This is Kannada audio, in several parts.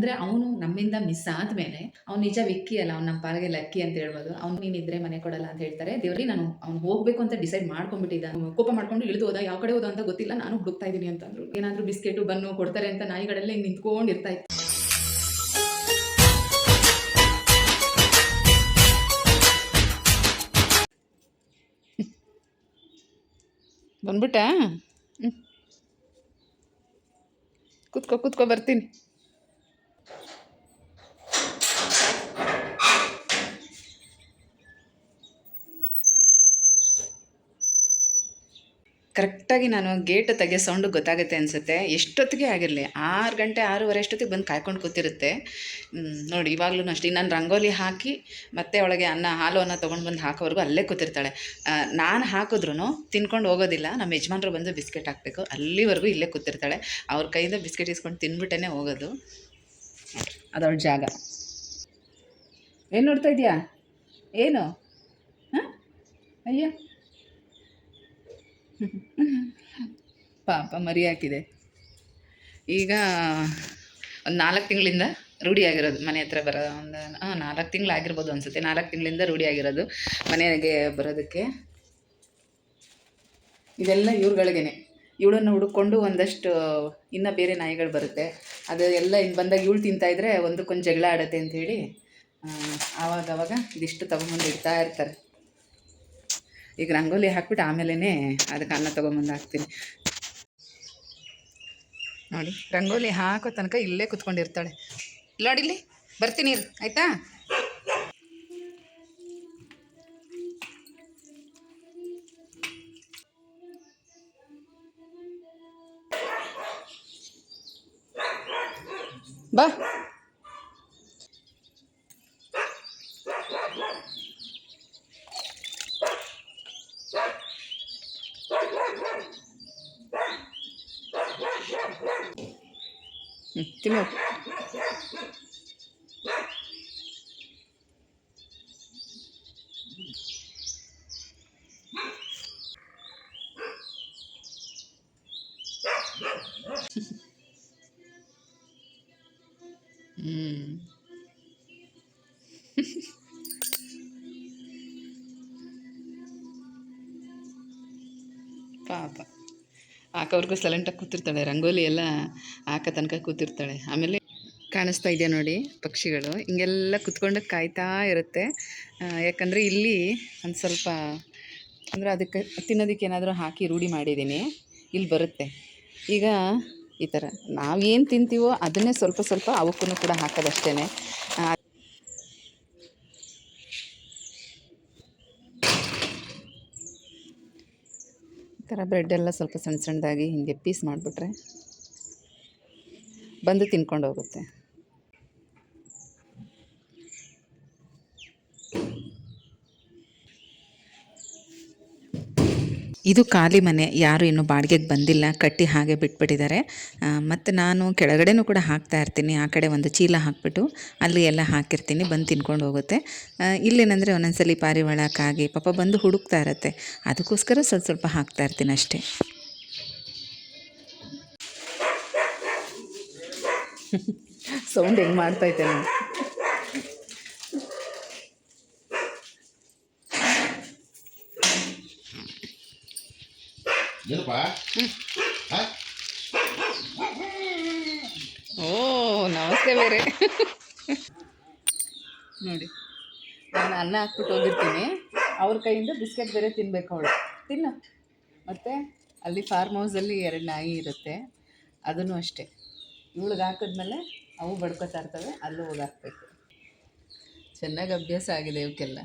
ಅಂದರೆ ಅವನು ನಮ್ಮಿಂದ ಮಿಸ್ ಆದಮೇಲೆ ಅವ್ನು ನಿಜ ವಿಕ್ಕಿ ಅಲ್ಲ, ಅವ್ನು ನಮ್ಮ ಪಾಲಿಗೆ ಲಕ್ಕಿ ಅಂತ ಹೇಳ್ಬೋದು. ಅವ್ನು ನೀನಿದ್ರೆ ಮನೆ ಕೊಡಲ್ಲ ಅಂತ ಹೇಳ್ತಾರೆ. ದೇವ್ರಿ ನಾನು ಅವ್ನು ಹೋಗಬೇಕು ಅಂತ ಡಿಸೈಡ್ ಮಾಡ್ಕೊಂಡ್ಬಿಟ್ಟಿದ್ದ. ಕೋಪ ಮಾಡ್ಕೊಂಡು ಇಳಿದು ಹೋದ, ಯಾವ ಕಡೆ ಹೋದ ಅಂತ ಗೊತ್ತಿಲ್ಲ, ನಾನು ಹುಡುಕ್ತಾ ಇದ್ದೀನಿ ಅಂತಂದ್ರು. ಏನಾದರೂ ಬಿಸ್ಕೆಟ್, ಬನ್ನು ಕೊಡ್ತಾರೆ ಅಂತ ನಾಯಿಗಳೆಲ್ಲ ನಿಂತ್ಕೊಂಡಿರ್ತಾ ಇತ್ತು. ಬಂದ್ಬಿಟ್ಟ? ಹ್ಞೂ ಕುತ್ಕೋ, ಕೂತ್ಕೋ ಬರ್ತೀನಿ. ಕರೆಕ್ಟಾಗಿ ನಾನು ಗೇಟ್ ತೆಗೆಯೋ ಸೌಂಡು ಗೊತ್ತಾಗುತ್ತೆ ಅನಿಸುತ್ತೆ. ಎಷ್ಟೊತ್ತಿಗೆ ಆಗಿರಲಿ? ಆರು ಗಂಟೆ, ಆರೂವರೆ ಅಷ್ಟೊತ್ತಿಗೆ ಬಂದು ಕಾಯ್ಕೊಂಡು ಕೂತಿರುತ್ತೆ. ನೋಡಿ, ಇವಾಗಲೂ ಅಷ್ಟೇ. ನಾನು ರಂಗೋಲಿ ಹಾಕಿ ಮತ್ತೆ ಒಳಗೆ ಅನ್ನ, ಹಾಲು ಅನ್ನ ತೊಗೊಂಡು ಬಂದು ಹಾಕೋವರೆಗೂ ಅಲ್ಲೇ ಕೂತಿರ್ತಾಳೆ. ನಾನು ಹಾಕಿದ್ರು ತಿನ್ಕೊಂಡು ಹೋಗೋದಿಲ್ಲ. ನಮ್ಮ ಯಜಮಾನ್ರು ಬಂದು ಬಿಸ್ಕೆಟ್ ಹಾಕಬೇಕು. ಅಲ್ಲಿವರೆಗೂ ಇಲ್ಲೇ ಕೂತಿರ್ತಾಳೆ. ಅವ್ರ ಕೈಯಿಂದ ಬಿಸ್ಕೆಟ್ ಇಸ್ಕೊಂಡು ತಿಂದ್ಬಿಟ್ಟೇ ಹೋಗೋದು. ಅದವಳ ಜಾಗ. ಏನು ನೋಡ್ತಾ ಇದೆಯಾ ಏನು? ಹಾಂ? ಅಯ್ಯೋ. ಪಾಪ ಮರಿ ಹಾಕಿದೆ ಈಗ ಒಂದು ನಾಲ್ಕು ತಿಂಗಳಿಂದ ರೂಢಿಯಾಗಿರೋದು ಮನೆ ಹತ್ರ ಬರೋ ಒಂದು ಹಾಂ ನಾಲ್ಕು ತಿಂಗಳು ಆಗಿರ್ಬೋದು ಅನಿಸುತ್ತೆ. ನಾಲ್ಕು ತಿಂಗಳಿಂದ ರೂಢಿಯಾಗಿರೋದು ಮನೆಗೆ ಬರೋದಕ್ಕೆ. ಇದೆಲ್ಲ ಇವ್ರುಗಳಿಗೇನೆ. ಇವಳನ್ನು ಹುಡುಕೊಂಡು ಒಂದಷ್ಟು ಇನ್ನೂ ಬೇರೆ ನಾಯಿಗಳು ಬರುತ್ತೆ. ಅದು ಎಲ್ಲ ಇನ್ನು ಬಂದಾಗ ಇವಳು ತಿಂತಾಯಿದ್ರೆ ಒಂದಕ್ಕೊಂದು ಜಗಳ ಆಡುತ್ತೆ ಅಂಥೇಳಿ ಆವಾಗ ಆವಾಗ ಇದಿಷ್ಟು ತೊಗೊಂಬಂದು ಇಡ್ತಾ ಇರ್ತಾರೆ. ಈಗ ರಂಗೋಲಿ ಹಾಕ್ಬಿಟ್ಟು ಆಮೇಲೆ ಅದಕ್ಕೆ ಅನ್ನ ತೊಗೊಂಬಂದು ಹಾಕ್ತೀನಿ. ನೋಡಿ, ರಂಗೋಲಿ ಹಾಕೋ ತನಕ ಇಲ್ಲೇ ಕುತ್ಕೊಂಡಿರ್ತಾಳೆ. ಇಲ್ಲಿ ನೋಡಿ ಇಲ್ಲಿ, ಬರ್ತೀನಿ ಆಯಿತಾ? ಬಾ ಹ್ಞೂ ತಿನ್ನು ಹ್ಞೂ ಪಾಪ. ಹಾಕೋವರೆಗೂ ಸೈಲೆಂಟಾಗಿ ಕೂತಿರ್ತಾಳೆ, ರಂಗೋಲಿ ಎಲ್ಲ ಹಾಕೋ ತನಕ ಕೂತಿರ್ತಾಳೆ. ಆಮೇಲೆ ಕಾಣಿಸ್ತಾ ಇದೆಯಾ ನೋಡಿ ಪಕ್ಷಿಗಳು. ಹಿಂಗೆಲ್ಲ ಕೂತ್ಕೊಂಡು ಕಾಯ್ತಾ ಇರುತ್ತೆ. ಯಾಕಂದರೆ ಇಲ್ಲಿ ಒಂದು ಸ್ವಲ್ಪ, ಅಂದರೆ ಅದಕ್ಕೆ ತಿನ್ನೋದಕ್ಕೆ ಏನಾದರೂ ಹಾಕಿ ರೂಢಿ ಮಾಡಿದ್ದೀನಿ. ಇಲ್ಲಿ ಬರುತ್ತೆ. ಈಗ ಈ ಥರ. ನಾವೇನು ತಿಂತೀವೋ ಅದನ್ನೇ ಸ್ವಲ್ಪ ಸ್ವಲ್ಪ ಅವಕ್ಕೂ ಕೂಡ ಹಾಕೋದಷ್ಟೇ ಈ ಥರ ಬ್ರೆಡ್ ಎಲ್ಲ ಸ್ವಲ್ಪ ಸಣ್ಣ ಸಣ್ಣದಾಗಿ ಹೀಗೆ ಪೀಸ್ ಮಾಡಿಬಿಟ್ರೆ ಬಂದು ತಿನ್ಕೊಂಡು ಹೋಗುತ್ತೆ. ಇದು ಖಾಲಿ ಮನೆ, ಯಾರು ಇನ್ನೂ ಬಾಡಿಗೆಗೆ ಬಂದಿಲ್ಲ, ಕಟ್ಟಿ ಹಾಗೆ ಬಿಟ್ಬಿಟ್ಟಿದ್ದಾರೆ. ಮತ್ತು ನಾನು ಕೆಳಗಡೆನೂ ಕೂಡ ಹಾಕ್ತಾ ಇರ್ತೀನಿ, ಆ ಕಡೆ ಒಂದು ಚೀಲ ಹಾಕ್ಬಿಟ್ಟು ಅಲ್ಲಿ ಎಲ್ಲ ಹಾಕಿರ್ತೀನಿ, ಬಂದು ತಿನ್ಕೊಂಡು ಹೋಗುತ್ತೆ. ಇಲ್ಲೇನೆಂದರೆ ಒಂದೊಂದ್ಸಲಿ ಪಾರಿವಾಳಕ್ಕಾಗಿ ಕಾಗೆ ಪಾಪ ಬಂದು ಹುಡುಕ್ತಾ ಇರುತ್ತೆ. ಅದಕ್ಕೋಸ್ಕರ ಸ್ವಲ್ಪ ಸ್ವಲ್ಪ ಹಾಕ್ತಾ ಇರ್ತೀನಿ ಅಷ್ಟೇ. ಸೌಂಡ್ ಹೆಂಗೆ ಮಾಡ್ತಾಯಿದ್ದೇನೆ ಏನಪ್ಪ? ಓ ನಮಸ್ತೆ ಬೇರೆ. ನೋಡಿ. ನಾನು ಅನ್ನ ಹಾಕ್ಬಿಟ್ಟು ಹೋಗಿರ್ತೀನಿ ಅವ್ರ ಕೈಯಿಂದ ಬಿಸ್ಕೆಟ್ ಬೇರೆ ತಿನ್ಬೇಕು ಅವಳು. ತಿನ್ನು. ಮತ್ತು ಅಲ್ಲಿ ಫಾರ್ಮ್ ಹೌಸಲ್ಲಿ ಎರಡು ನಾಯಿ ಇರುತ್ತೆ. ಅದನ್ನು ಅಷ್ಟೇ. ಇವಳಿಗೆ ಹಾಕಿದ್ಮೇಲೆ ಅವು ಬಡ್ಕೊತಾ ಇರ್ತವೆ ಅಲ್ಲೂ ಹೋಗಿ ಹಾಕ್ಬೇಕು. ಚೆನ್ನಾಗಿ ಅಭ್ಯಾಸ ಆಗಿದೆ ಇವಕ್ಕೆಲ್ಲ.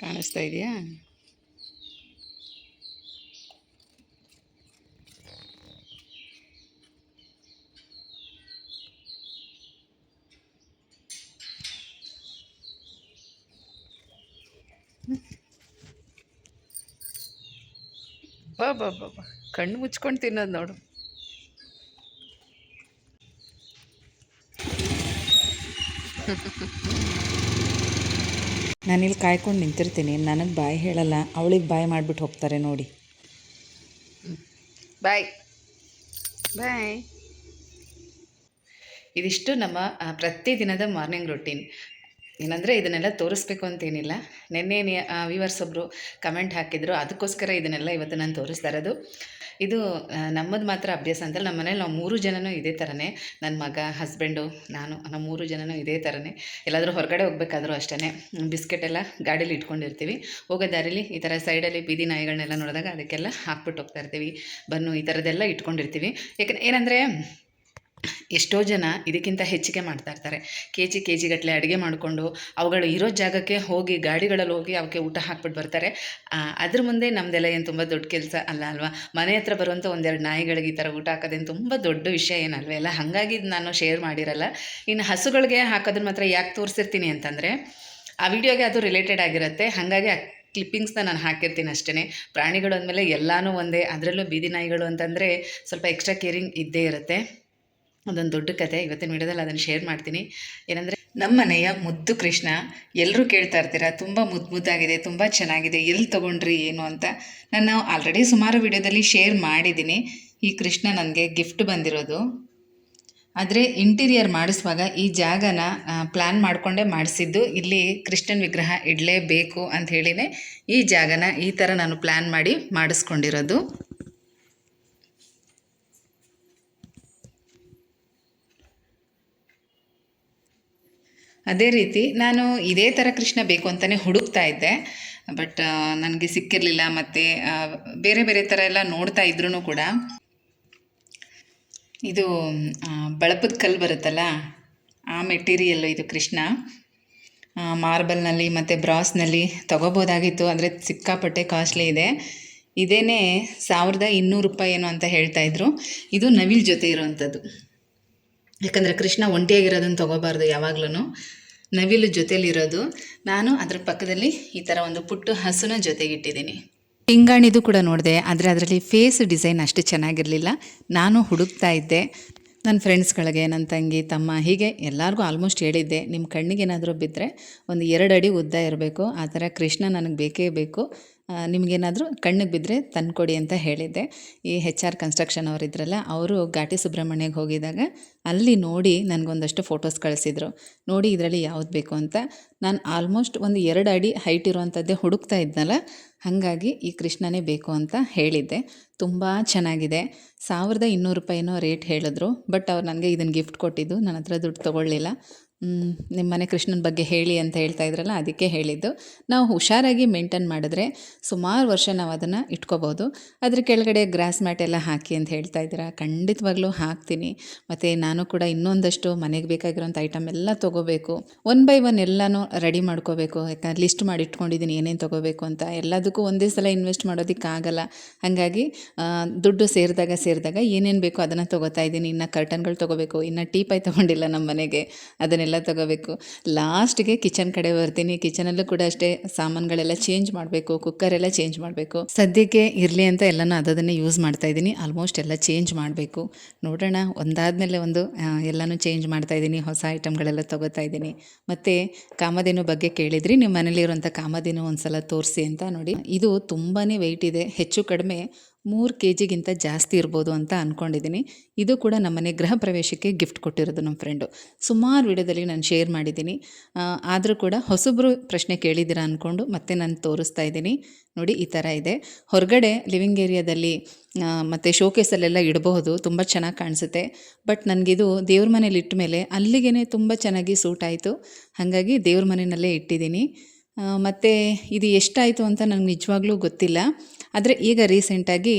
ಕಾಣಿಸ್ತಾ ಇದೆಯಾ? ಬಾ ಬಾ ಬಾ ಬಾ ಕಣ್ಣು ಮುಚ್ಕೊಂಡು ತಿನ್ನೋದು ನೋಡು. ನಾನಿಲ್ಲಿ ಕಾಯ್ಕೊಂಡು ನಿಂತಿರ್ತೀನಿ. ನನಗೆ ಬಾಯಿ ಹೇಳಲ್ಲ. ಅವಳಿಗೆ ಬಾಯ್ ಮಾಡಿಬಿಟ್ಟು ಹೋಗ್ತಾರೆ ನೋಡಿ. ಬಾಯ್. ಬಾಯ್. ಇದಿಷ್ಟು ನಮ್ಮ ಪ್ರತಿದಿನದ ಮಾರ್ನಿಂಗ್ ರೊಟೀನ್. ಏನಂದರೆ ಇದನ್ನೆಲ್ಲ ತೋರಿಸ್ಬೇಕು ಅಂತೇನಿಲ್ಲ. ನಿನ್ನೆ ವ್ಯೂವರ್ಸ್ ಒಬ್ಬರು ಕಮೆಂಟ್ ಹಾಕಿದ್ರು. ಅದಕ್ಕೋಸ್ಕರ ಇದನ್ನೆಲ್ಲ ಇವತ್ತು ನಾನು ತೋರಿಸ್ತಾ ಇರೋದು. ಇದು ನಮ್ಮದು ಮಾತ್ರ ಅಭ್ಯಾಸ ಅಂತಲ್ಲ ನಮ್ಮ ಮನೇಲಿ ನಾವು ಮೂರು ಜನನೂ ಇದೇ ಥರನೇ ನನ್ನ ಮಗ ಹಸ್ಬೆಂಡು ನಾನು ನಾವು ಮೂರು ಜನನೂ ಇದೇ ಥರನೇ ಎಲ್ಲಾದರೂ ಹೊರಗಡೆ ಹೋಗ್ಬೇಕಾದ್ರೂ ಅಷ್ಟೇ ಬಿಸ್ಕೆಟ್ ಎಲ್ಲ ಗಾಡೀಲಿ ಇಟ್ಕೊಂಡಿರ್ತೀವಿ. ಹೋಗೋ ದಾರಿಲಿ ಈ ಥರ ಸೈಡಲ್ಲಿ ಬೀದಿ ನಾಯಿಗಳನ್ನೆಲ್ಲ ನೋಡಿದಾಗ ಅದಕ್ಕೆಲ್ಲ ಹಾಕ್ಬಿಟ್ಟು ಹೋಗ್ತಾ ಇರ್ತೀವಿ. ಬನ್ನು ಈ ಥರದ್ದೆಲ್ಲ ಇಟ್ಕೊಂಡಿರ್ತೀವಿ. ಯಾಕಂದ್ರೆ ಏನಂದರೆ ಎಷ್ಟೋ ಜನ ಇದಕ್ಕಿಂತ ಹೆಚ್ಚಿಗೆ ಮಾಡ್ತಾ ಇರ್ತಾರೆ. ಕೆ ಜಿ ಕೆ ಜಿಗಟ್ಟಲೆ ಅಡುಗೆ ಮಾಡಿಕೊಂಡು ಅವುಗಳು ಇರೋ ಜಾಗಕ್ಕೆ ಹೋಗಿ ಗಾಡಿಗಳಲ್ಲಿ ಹೋಗಿ ಅವಕ್ಕೆ ಊಟ ಹಾಕ್ಬಿಟ್ಟು ಬರ್ತಾರೆ. ಅದ್ರ ಮುಂದೆ ನಮ್ಮದೆಲ್ಲ ಏನು ತುಂಬ ದೊಡ್ಡ ಕೆಲಸ ಅಲ್ಲ ಅಲ್ವಾ? ಮನೆ ಹತ್ರ ಬರುವಂಥ ಒಂದೆರಡು ನಾಯಿಗಳಿಗೆ ಈ ಥರ ಊಟ ಹಾಕೋದೇನು ತುಂಬ ದೊಡ್ಡ ವಿಷಯ ಏನಲ್ವೇ ಅಲ್ಲ? ಹಾಗಾಗಿ ನಾನು ಶೇರ್ ಮಾಡಿರಲ್ಲ. ಇನ್ನು ಹಸುಗಳಿಗೆ ಹಾಕೋದನ್ನ ಮಾತ್ರ ಯಾಕೆ ತೋರಿಸಿರ್ತೀನಿ ಅಂತಂದರೆ, ಆ ವಿಡಿಯೋಗೆ ಅದು ರಿಲೇಟೆಡ್ ಆಗಿರುತ್ತೆ. ಹಾಗಾಗಿ ಕ್ಲಿಪ್ಪಿಂಗ್ಸ್ನ ನಾನು ಹಾಕಿರ್ತೀನಿ ಅಷ್ಟೇ ಪ್ರಾಣಿಗಳು ಅಂದಮೇಲೆ ಎಲ್ಲನೂ ಒಂದೇ. ಅದರಲ್ಲೂ ಬೀದಿ ನಾಯಿಗಳು ಅಂತಂದರೆ ಸ್ವಲ್ಪ ಎಕ್ಸ್ಟ್ರಾ ಕೇರಿಂಗ್ ಇದ್ದೇ ಇರುತ್ತೆ. ಅದೊಂದು ದೊಡ್ಡ ಕತೆ. ಇವತ್ತಿನ ವಿಡಿಯೋದಲ್ಲಿ ಅದನ್ನು ಶೇರ್ ಮಾಡ್ತೀನಿ. ಏನಂದರೆ ನಮ್ಮ ಮನೆಯ ಮುದ್ದು ಕೃಷ್ಣ ಎಲ್ಲರೂ ಕೇಳ್ತಾ ಇರ್ತೀರ, ತುಂಬ ಮುದ್ದು ಮುದ್ದಾಗಿದೆ, ತುಂಬ ಚೆನ್ನಾಗಿದೆ ಎಲ್ಲಿ ತೊಗೊಂಡ್ರಿ, ಏನು ಅಂತ. ನಾನು ಆಲ್ರೆಡಿ ಸುಮಾರು ವಿಡಿಯೋದಲ್ಲಿ ಶೇರ್ ಮಾಡಿದ್ದೀನಿ. ಈ ಕೃಷ್ಣ ನನಗೆ ಗಿಫ್ಟ್ ಬಂದಿರೋದು. ಆದರೆ ಇಂಟೀರಿಯರ್ ಮಾಡಿಸುವಾಗ ಈ ಜಾಗನ ಪ್ಲ್ಯಾನ್ ಮಾಡಿಕೊಂಡೇ ಮಾಡಿಸಿದ್ದು ಇಲ್ಲಿ ಕೃಷ್ಣನ ವಿಗ್ರಹ ಇಡಲೇಬೇಕು ಅಂತ ಹೇಳಿನೇ ಈ ಜಾಗನ ಈ ಥರ ನಾನು ಪ್ಲ್ಯಾನ್ ಮಾಡಿ ಮಾಡಿಸ್ಕೊಂಡಿರೋದು. ಅದೇ ರೀತಿ ನಾನು ಇದೇ ಥರ ಕೃಷ್ಣ ಬೇಕು ಅಂತಲೇ ಹುಡುಕ್ತಾ ಇದ್ದೆ. ಬಟ್ ನನಗೆ ಸಿಕ್ಕಿರಲಿಲ್ಲ ಮತ್ತು ಬೇರೆ ಬೇರೆ ಥರ ಎಲ್ಲ ನೋಡ್ತಾ ಇದ್ರೂ ಕೂಡ. ಇದು ಬಳಪದ ಕಲ್ಲು ಬರುತ್ತಲ್ಲ, ಆ ಮೆಟೀರಿಯಲ್ಲು ಇದು ಕೃಷ್ಣ. ಮಾರ್ಬಲ್ನಲ್ಲಿ ಮತ್ತು ಬ್ರಾಸ್ನಲ್ಲಿ ತೊಗೋಬೋದಾಗಿತ್ತು ಅಂದರೆ ಸಿಕ್ಕಾಪಟ್ಟೆ ಕಾಸ್ಟ್ಲಿ ಇದೆ. ಇದೇನೇ ಸಾವಿರದ ಇನ್ನೂರು ರೂಪಾಯಿ ಏನು ಅಂತ ಹೇಳ್ತಾ ಇದ್ರು. ಇದು ನವಿಲ್ ಜೊತೆ ಇರೋವಂಥದ್ದು ಯಾಕಂದರೆ ಕೃಷ್ಣ ಒಂಟಿಯಾಗಿರೋದನ್ನು ತೊಗೋಬಾರ್ದು ಯಾವಾಗ್ಲೂ ನವಿಲು ಜೊತೆಯಲ್ಲಿರೋದು ನಾನು ಅದರ ಪಕ್ಕದಲ್ಲಿ ಈ ಥರ ಒಂದು ಪುಟ್ಟು ಹಸುನ ಜೊತೆಗಿಟ್ಟಿದ್ದೀನಿ. ಪಿಂಗಾಣಿದು ಕೂಡ ನೋಡಿದೆ, ಆದರೆ ಅದರಲ್ಲಿ ಫೇಸ್ ಡಿಸೈನ್ ಅಷ್ಟು ಚೆನ್ನಾಗಿರಲಿಲ್ಲ. ನಾನು ಹುಡುಕ್ತಾ ಇದ್ದೆ. ನನ್ನ ಫ್ರೆಂಡ್ಸ್ಗಳಿಗೆ ನನ್ನ ತಂಗಿ, ತಮ್ಮ, ಹೀಗೆ ಎಲ್ಲರಿಗೂ ಆಲ್ಮೋಸ್ಟ್ ಹೇಳಿದ್ದೆ ನಿಮ್ಮ ಕಣ್ಣಿಗೆ ಏನಾದರೂ ಬಿದ್ದರೆ ಒಂದು ಎರಡು ಅಡಿ ಉದ್ದ ಇರಬೇಕು. ಆ ಥರ ಕೃಷ್ಣ ನನಗೆ ಬೇಕೇ ಬೇಕು. ನಿಮಗೇನಾದರೂ ಕಣ್ಣಿಗೆ ಬಿದ್ದರೆ ತಂದುಕೊಡಿ ಅಂತ ಹೇಳಿದ್ದೆ. ಈ ಹೆಚ್ ಆರ್ ಕನ್ಸ್ಟ್ರಕ್ಷನ್ ಅವರಿದ್ರಲ್ಲ, ಅವರು ಘಾಟಿ ಸುಬ್ರಹ್ಮಣ್ಯಗೆ ಹೋಗಿದಾಗ ಅಲ್ಲಿ ನೋಡಿ ನನಗೊಂದಷ್ಟು ಫೋಟೋಸ್ ಕಳಿಸಿದ್ರು. ನೋಡಿ ಇದರಲ್ಲಿ ಯಾವ್ದು ಬೇಕು ಅಂತ. ನಾನು ಆಲ್ಮೋಸ್ಟ್ ಒಂದು ಎರಡು ಅಡಿ ಹೈಟ್ ಇರುವಂಥದ್ದೇ ಹುಡುಕ್ತಾ ಇದ್ನಲ್ಲ, ಹಾಗಾಗಿ ಈ ಕೃಷ್ಣನೇ ಬೇಕು ಅಂತ ಹೇಳಿದ್ದೆ. ತುಂಬ ಚೆನ್ನಾಗಿದೆ. ಸಾವಿರದ ಇನ್ನೂರು ರೂಪಾಯಿನೋ ರೇಟ್ ಹೇಳಿದ್ರು ಬಟ್ ಅವ್ರು ನನಗೆ ಇದನ್ನು ಗಿಫ್ಟ್ ಕೊಟ್ಟಿದ್ದು ನನ್ನ ಹತ್ರ ದುಡ್ಡು ತೊಗೊಳ್ಳಿಲ್ಲ. ನಿಮ್ಮ ಮನೆ ಕೃಷ್ಣನ ಬಗ್ಗೆ ಹೇಳಿ ಅಂತ ಹೇಳ್ತಾ ಇದ್ರಲ್ಲ, ಅದಕ್ಕೆ ಹೇಳಿದ್ದು. ನಾವು ಹುಷಾರಾಗಿ ಮೇಂಟೈನ್ ಮಾಡಿದ್ರೆ ಸುಮಾರು ವರ್ಷ ನಾವು ಅದನ್ನು ಇಟ್ಕೋಬೋದು. ಅದ್ರ ಕೆಳಗಡೆ ಗ್ರಾಸ್ ಮ್ಯಾಟ್ ಎಲ್ಲ ಹಾಕಿ ಅಂತ ಹೇಳ್ತಾ ಇದ್ದೀರಾ? ಖಂಡಿತವಾಗ್ಲೂ ಹಾಕ್ತೀನಿ. ಮತ್ತು ನಾನು ಕೂಡ ಇನ್ನೊಂದಷ್ಟು ಮನೆಗೆ ಬೇಕಾಗಿರೋಂಥ ಐಟಮ್ ಎಲ್ಲ ತೊಗೋಬೇಕು. ಒನ್ ಬೈ ಒನ್ ಎಲ್ಲನೂ ರೆಡಿ ಮಾಡ್ಕೋಬೇಕು. ಯಾಕಂದ್ರೆ ಲಿಸ್ಟ್ ಮಾಡಿ ಇಟ್ಕೊಂಡಿದ್ದೀನಿ ಏನೇನು ತೊಗೋಬೇಕು ಅಂತ. ಎಲ್ಲದಕ್ಕೂ ಒಂದೇ ಸಲ ಇನ್ವೆಸ್ಟ್ ಮಾಡೋದಕ್ಕಾಗಲ್ಲ ಹಾಗಾಗಿ ದುಡ್ಡು ಸೇರಿದಾಗ ಸೇರಿದಾಗ ಏನೇನು ಬೇಕೋ ಅದನ್ನು ತೊಗೋತಾ ಇದ್ದೀನಿ ಇನ್ನು ಕರ್ಟನ್ಗಳು ತೊಗೋಬೇಕು. ಇನ್ನು ಟೀಪಾಯಿ ತೊಗೊಂಡಿಲ್ಲ ನಮ್ಮ ಮನೆಗೆ. ಅದನ್ನೆಲ್ಲ ತೊಗೋಬೇಕು. ಲಾಸ್ಟ್ಗೆ ಕಿಚನ್ ಕಡೆ ಬರ್ತೀನಿ. ಕಿಚನಲ್ಲೂ ಕೂಡ ಅಷ್ಟೇ ಸಾಮಾನುಗಳೆಲ್ಲ ಚೇಂಜ್ ಮಾಡಬೇಕು ಕುಕ್ಕರ್ ಎಲ್ಲ ಚೇಂಜ್ ಮಾಡಬೇಕು. ಸದ್ಯಕ್ಕೆ ಇರಲಿ ಅಂತ ಎಲ್ಲನೂ ಅದನ್ನೇ ಯೂಸ್ ಮಾಡ್ತಾ ಇದ್ದೀನಿ. ಆಲ್ಮೋಸ್ಟ್ ಎಲ್ಲ ಚೇಂಜ್ ಮಾಡಬೇಕು. ನೋಡೋಣ, ಒಂದಾದಮೇಲೆ ಒಂದು ಎಲ್ಲನೂ ಚೇಂಜ್ ಮಾಡ್ತಾ ಇದ್ದೀನಿ. ಹೊಸ ಐಟಮ್ಗಳೆಲ್ಲ ತಗೋತಾ ಇದ್ದೀನಿ. ಮತ್ತು ಕಾಮಧೇನು ಬಗ್ಗೆ ಕೇಳಿದ್ರಿ. ನಿಮ್ಮ ಮನೇಲಿರುವಂಥ ಕಾಮಧೇನು ಒಂದು ಸಲ ತೋರಿಸಿ ಅಂತ ನೋಡಿ. ಇದು ತುಂಬಾ ವೆಯ್ಟ್ ಇದೆ. ಹೆಚ್ಚು ಕಡಿಮೆ ಮೂರು ಕೆ ಜಿಗಿಂತ ಜಾಸ್ತಿ ಇರ್ಬೋದು ಅಂತ ಅಂದ್ಕೊಂಡಿದ್ದೀನಿ ಇದು ಕೂಡ ನಮ್ಮನೆ ಗೃಹ ಪ್ರವೇಶಕ್ಕೆ ಗಿಫ್ಟ್ ಕೊಟ್ಟಿರೋದು ನಮ್ಮ ಫ್ರೆಂಡು. ಸುಮಾರು ವಿಡಿಯೋದಲ್ಲಿ ನಾನು ಶೇರ್ ಮಾಡಿದ್ದೀನಿ. ಆದರೂ ಕೂಡ ಹೊಸಬ್ರು ಪ್ರಶ್ನೆ ಕೇಳಿದ್ದೀರಾ ಅಂದ್ಕೊಂಡು ಮತ್ತೆ ನಾನು ತೋರಿಸ್ತಾ ಇದ್ದೀನಿ. ನೋಡಿ, ಈ ಥರ ಇದೆ. ಹೊರಗಡೆ ಲಿವಿಂಗ್ ಏರಿಯಾದಲ್ಲಿ ಮತ್ತು ಶೋಕೇಸಲ್ಲೆಲ್ಲ ಇಡಬಹುದು, ತುಂಬ ಚೆನ್ನಾಗಿ ಕಾಣಿಸುತ್ತೆ. ಬಟ್ ನನಗಿದು ದೇವ್ರ ಮನೇಲಿ ಇಟ್ಟ ಮೇಲೆ ಅಲ್ಲಿಗೇ ತುಂಬ ಚೆನ್ನಾಗಿ ಸೂಟ್ ಆಯಿತು. ಹಾಗಾಗಿ ದೇವ್ರ ಮನೆಯಲ್ಲೇ ಇಟ್ಟಿದ್ದೀನಿ. ಮತ್ತು ಇದು ಎಷ್ಟಾಯಿತು ಅಂತ ನನಗೆ ನಿಜವಾಗ್ಲೂ ಗೊತ್ತಿಲ್ಲ. ಆದರೆ ಈಗ ರೀಸೆಂಟಾಗಿ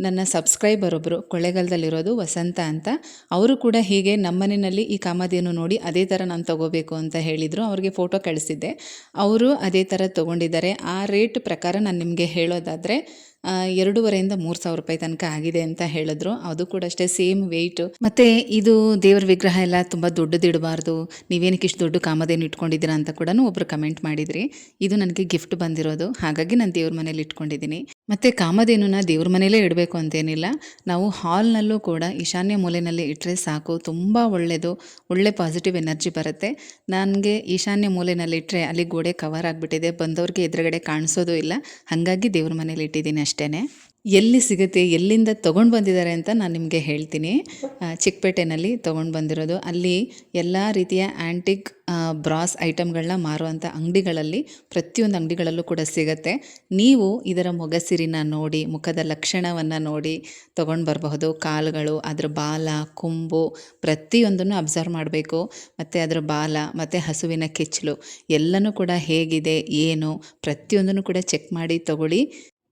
ನನ್ನ ಸಬ್ಸ್ಕ್ರೈಬರ್ ಒಬ್ಬರು ಕೊಳ್ಳೇಗಾಲದಲ್ಲಿರೋದು ವಸಂತ ಅಂತ, ಅವರು ಕೂಡ ಹೀಗೆ ನಮ್ಮನೆಯಲ್ಲಿ ಈ ಕಾಮಧೇನು ನೋಡಿ ಅದೇ ಥರ ನಾನು ತೊಗೋಬೇಕು ಅಂತ ಹೇಳಿದರು. ಅವ್ರಿಗೆ ಫೋಟೋ ಕಳಿಸಿದ್ದೆ. ಅವರು ಅದೇ ಥರ ತೊಗೊಂಡಿದ್ದಾರೆ. ಆ ರೇಟ್ ಪ್ರಕಾರ ನಾನು ನಿಮಗೆ ಹೇಳೋದಾದರೆ ಎರಡೂವರೆಯಿಂದ ಮೂರು ಸಾವಿರ ರೂಪಾಯಿ ತನಕ ಆಗಿದೆ ಅಂತ ಹೇಳಿದ್ರು. ಅದು ಕೂಡ ಅಷ್ಟೇ ಸೇಮ್ ವೆಯ್ಟು ಮತ್ತು ಇದು ದೇವ್ರ ವಿಗ್ರಹ ಎಲ್ಲ ತುಂಬ ದೊಡ್ಡದಿಡಬಾರ್ದು ನೀವೇನಕ್ಕೆ ಇಷ್ಟು ದೊಡ್ಡ ಕಾಮಧೇನು ಇಟ್ಕೊಂಡಿದ್ದೀರಾ ಅಂತ ಕೂಡ ಒಬ್ಬರು ಕಮೆಂಟ್ ಮಾಡಿದ್ರಿ. ಇದು ನನಗೆ ಗಿಫ್ಟ್ ಬಂದಿರೋದು. ಹಾಗಾಗಿ ನಾನು ದೇವ್ರ ಮನೇಲಿ ಇಟ್ಕೊಂಡಿದ್ದೀನಿ. ಮತ್ತು ಕಾಮಧೇನುನ ದೇವ್ರ ಮನೇಲೇ ಇಡಬೇಕು ಅಂತೇನಿಲ್ಲ. ನಾವು ಹಾಲ್ನಲ್ಲೂ ಕೂಡ ಈಶಾನ್ಯ ಮೂಲೆಯಲ್ಲಿ ಇಟ್ಟರೆ ಸಾಕು. ತುಂಬ ಒಳ್ಳೆಯದು ಒಳ್ಳೆ ಪಾಸಿಟಿವ್ ಎನರ್ಜಿ ಬರುತ್ತೆ. ನನಗೆ ಈಶಾನ್ಯ ಮೂಲೆಯಲ್ಲಿ ಇಟ್ಟರೆ ಅಲ್ಲಿ ಗೋಡೆ ಕವರ್ ಆಗಿಬಿಟ್ಟಿದೆ. ಬಂದವ್ರಿಗೆ ಎದುರುಗಡೆ ಕಾಣಿಸೋದು ಇಲ್ಲ. ಹಾಗಾಗಿ ದೇವ್ರ ಮನೇಲಿ ಇಟ್ಟಿದ್ದೀನಿ ಅಷ್ಟೇ ಎಲ್ಲಿ ಸಿಗುತ್ತೆ, ಎಲ್ಲಿಂದ ತೊಗೊಂಡು ಬಂದಿದ್ದಾರೆ ಅಂತ ನಾನು ನಿಮಗೆ ಹೇಳ್ತೀನಿ. ಚಿಕ್ಕಪೇಟೆನಲ್ಲಿ ತೊಗೊಂಡು ಬಂದಿರೋದು. ಅಲ್ಲಿ ಎಲ್ಲ ರೀತಿಯ ಆ್ಯಂಟಿಕ್ ಬ್ರಾಸ್ ಐಟಮ್ಗಳನ್ನ ಮಾರುವಂಥ ಅಂಗಡಿಗಳಲ್ಲಿ ಪ್ರತಿಯೊಂದು ಅಂಗಡಿಗಳಲ್ಲೂ ಕೂಡ ಸಿಗುತ್ತೆ. ನೀವು ಇದರ ಮೊಗಸಿರಿನ ನೋಡಿ, ಮುಖದ ಲಕ್ಷಣವನ್ನು ನೋಡಿ ತೊಗೊಂಡು ಬರಬಹುದು. ಕಾಲುಗಳು, ಅದರ ಬಾಲ, ಕೊಂಬು ಪ್ರತಿಯೊಂದನ್ನು ಅಬ್ಸರ್ವ್ ಮಾಡಬೇಕು. ಮತ್ತು ಅದರ ಬಾಲ, ಮತ್ತು ಹಸುವಿನ ಕೆಚ್ಚಲು ಎಲ್ಲನೂ ಕೂಡ ಹೇಗಿದೆ, ಏನು ಪ್ರತಿಯೊಂದನ್ನು ಕೂಡ ಚೆಕ್ ಮಾಡಿ ತಗೊಳ್ಳಿ.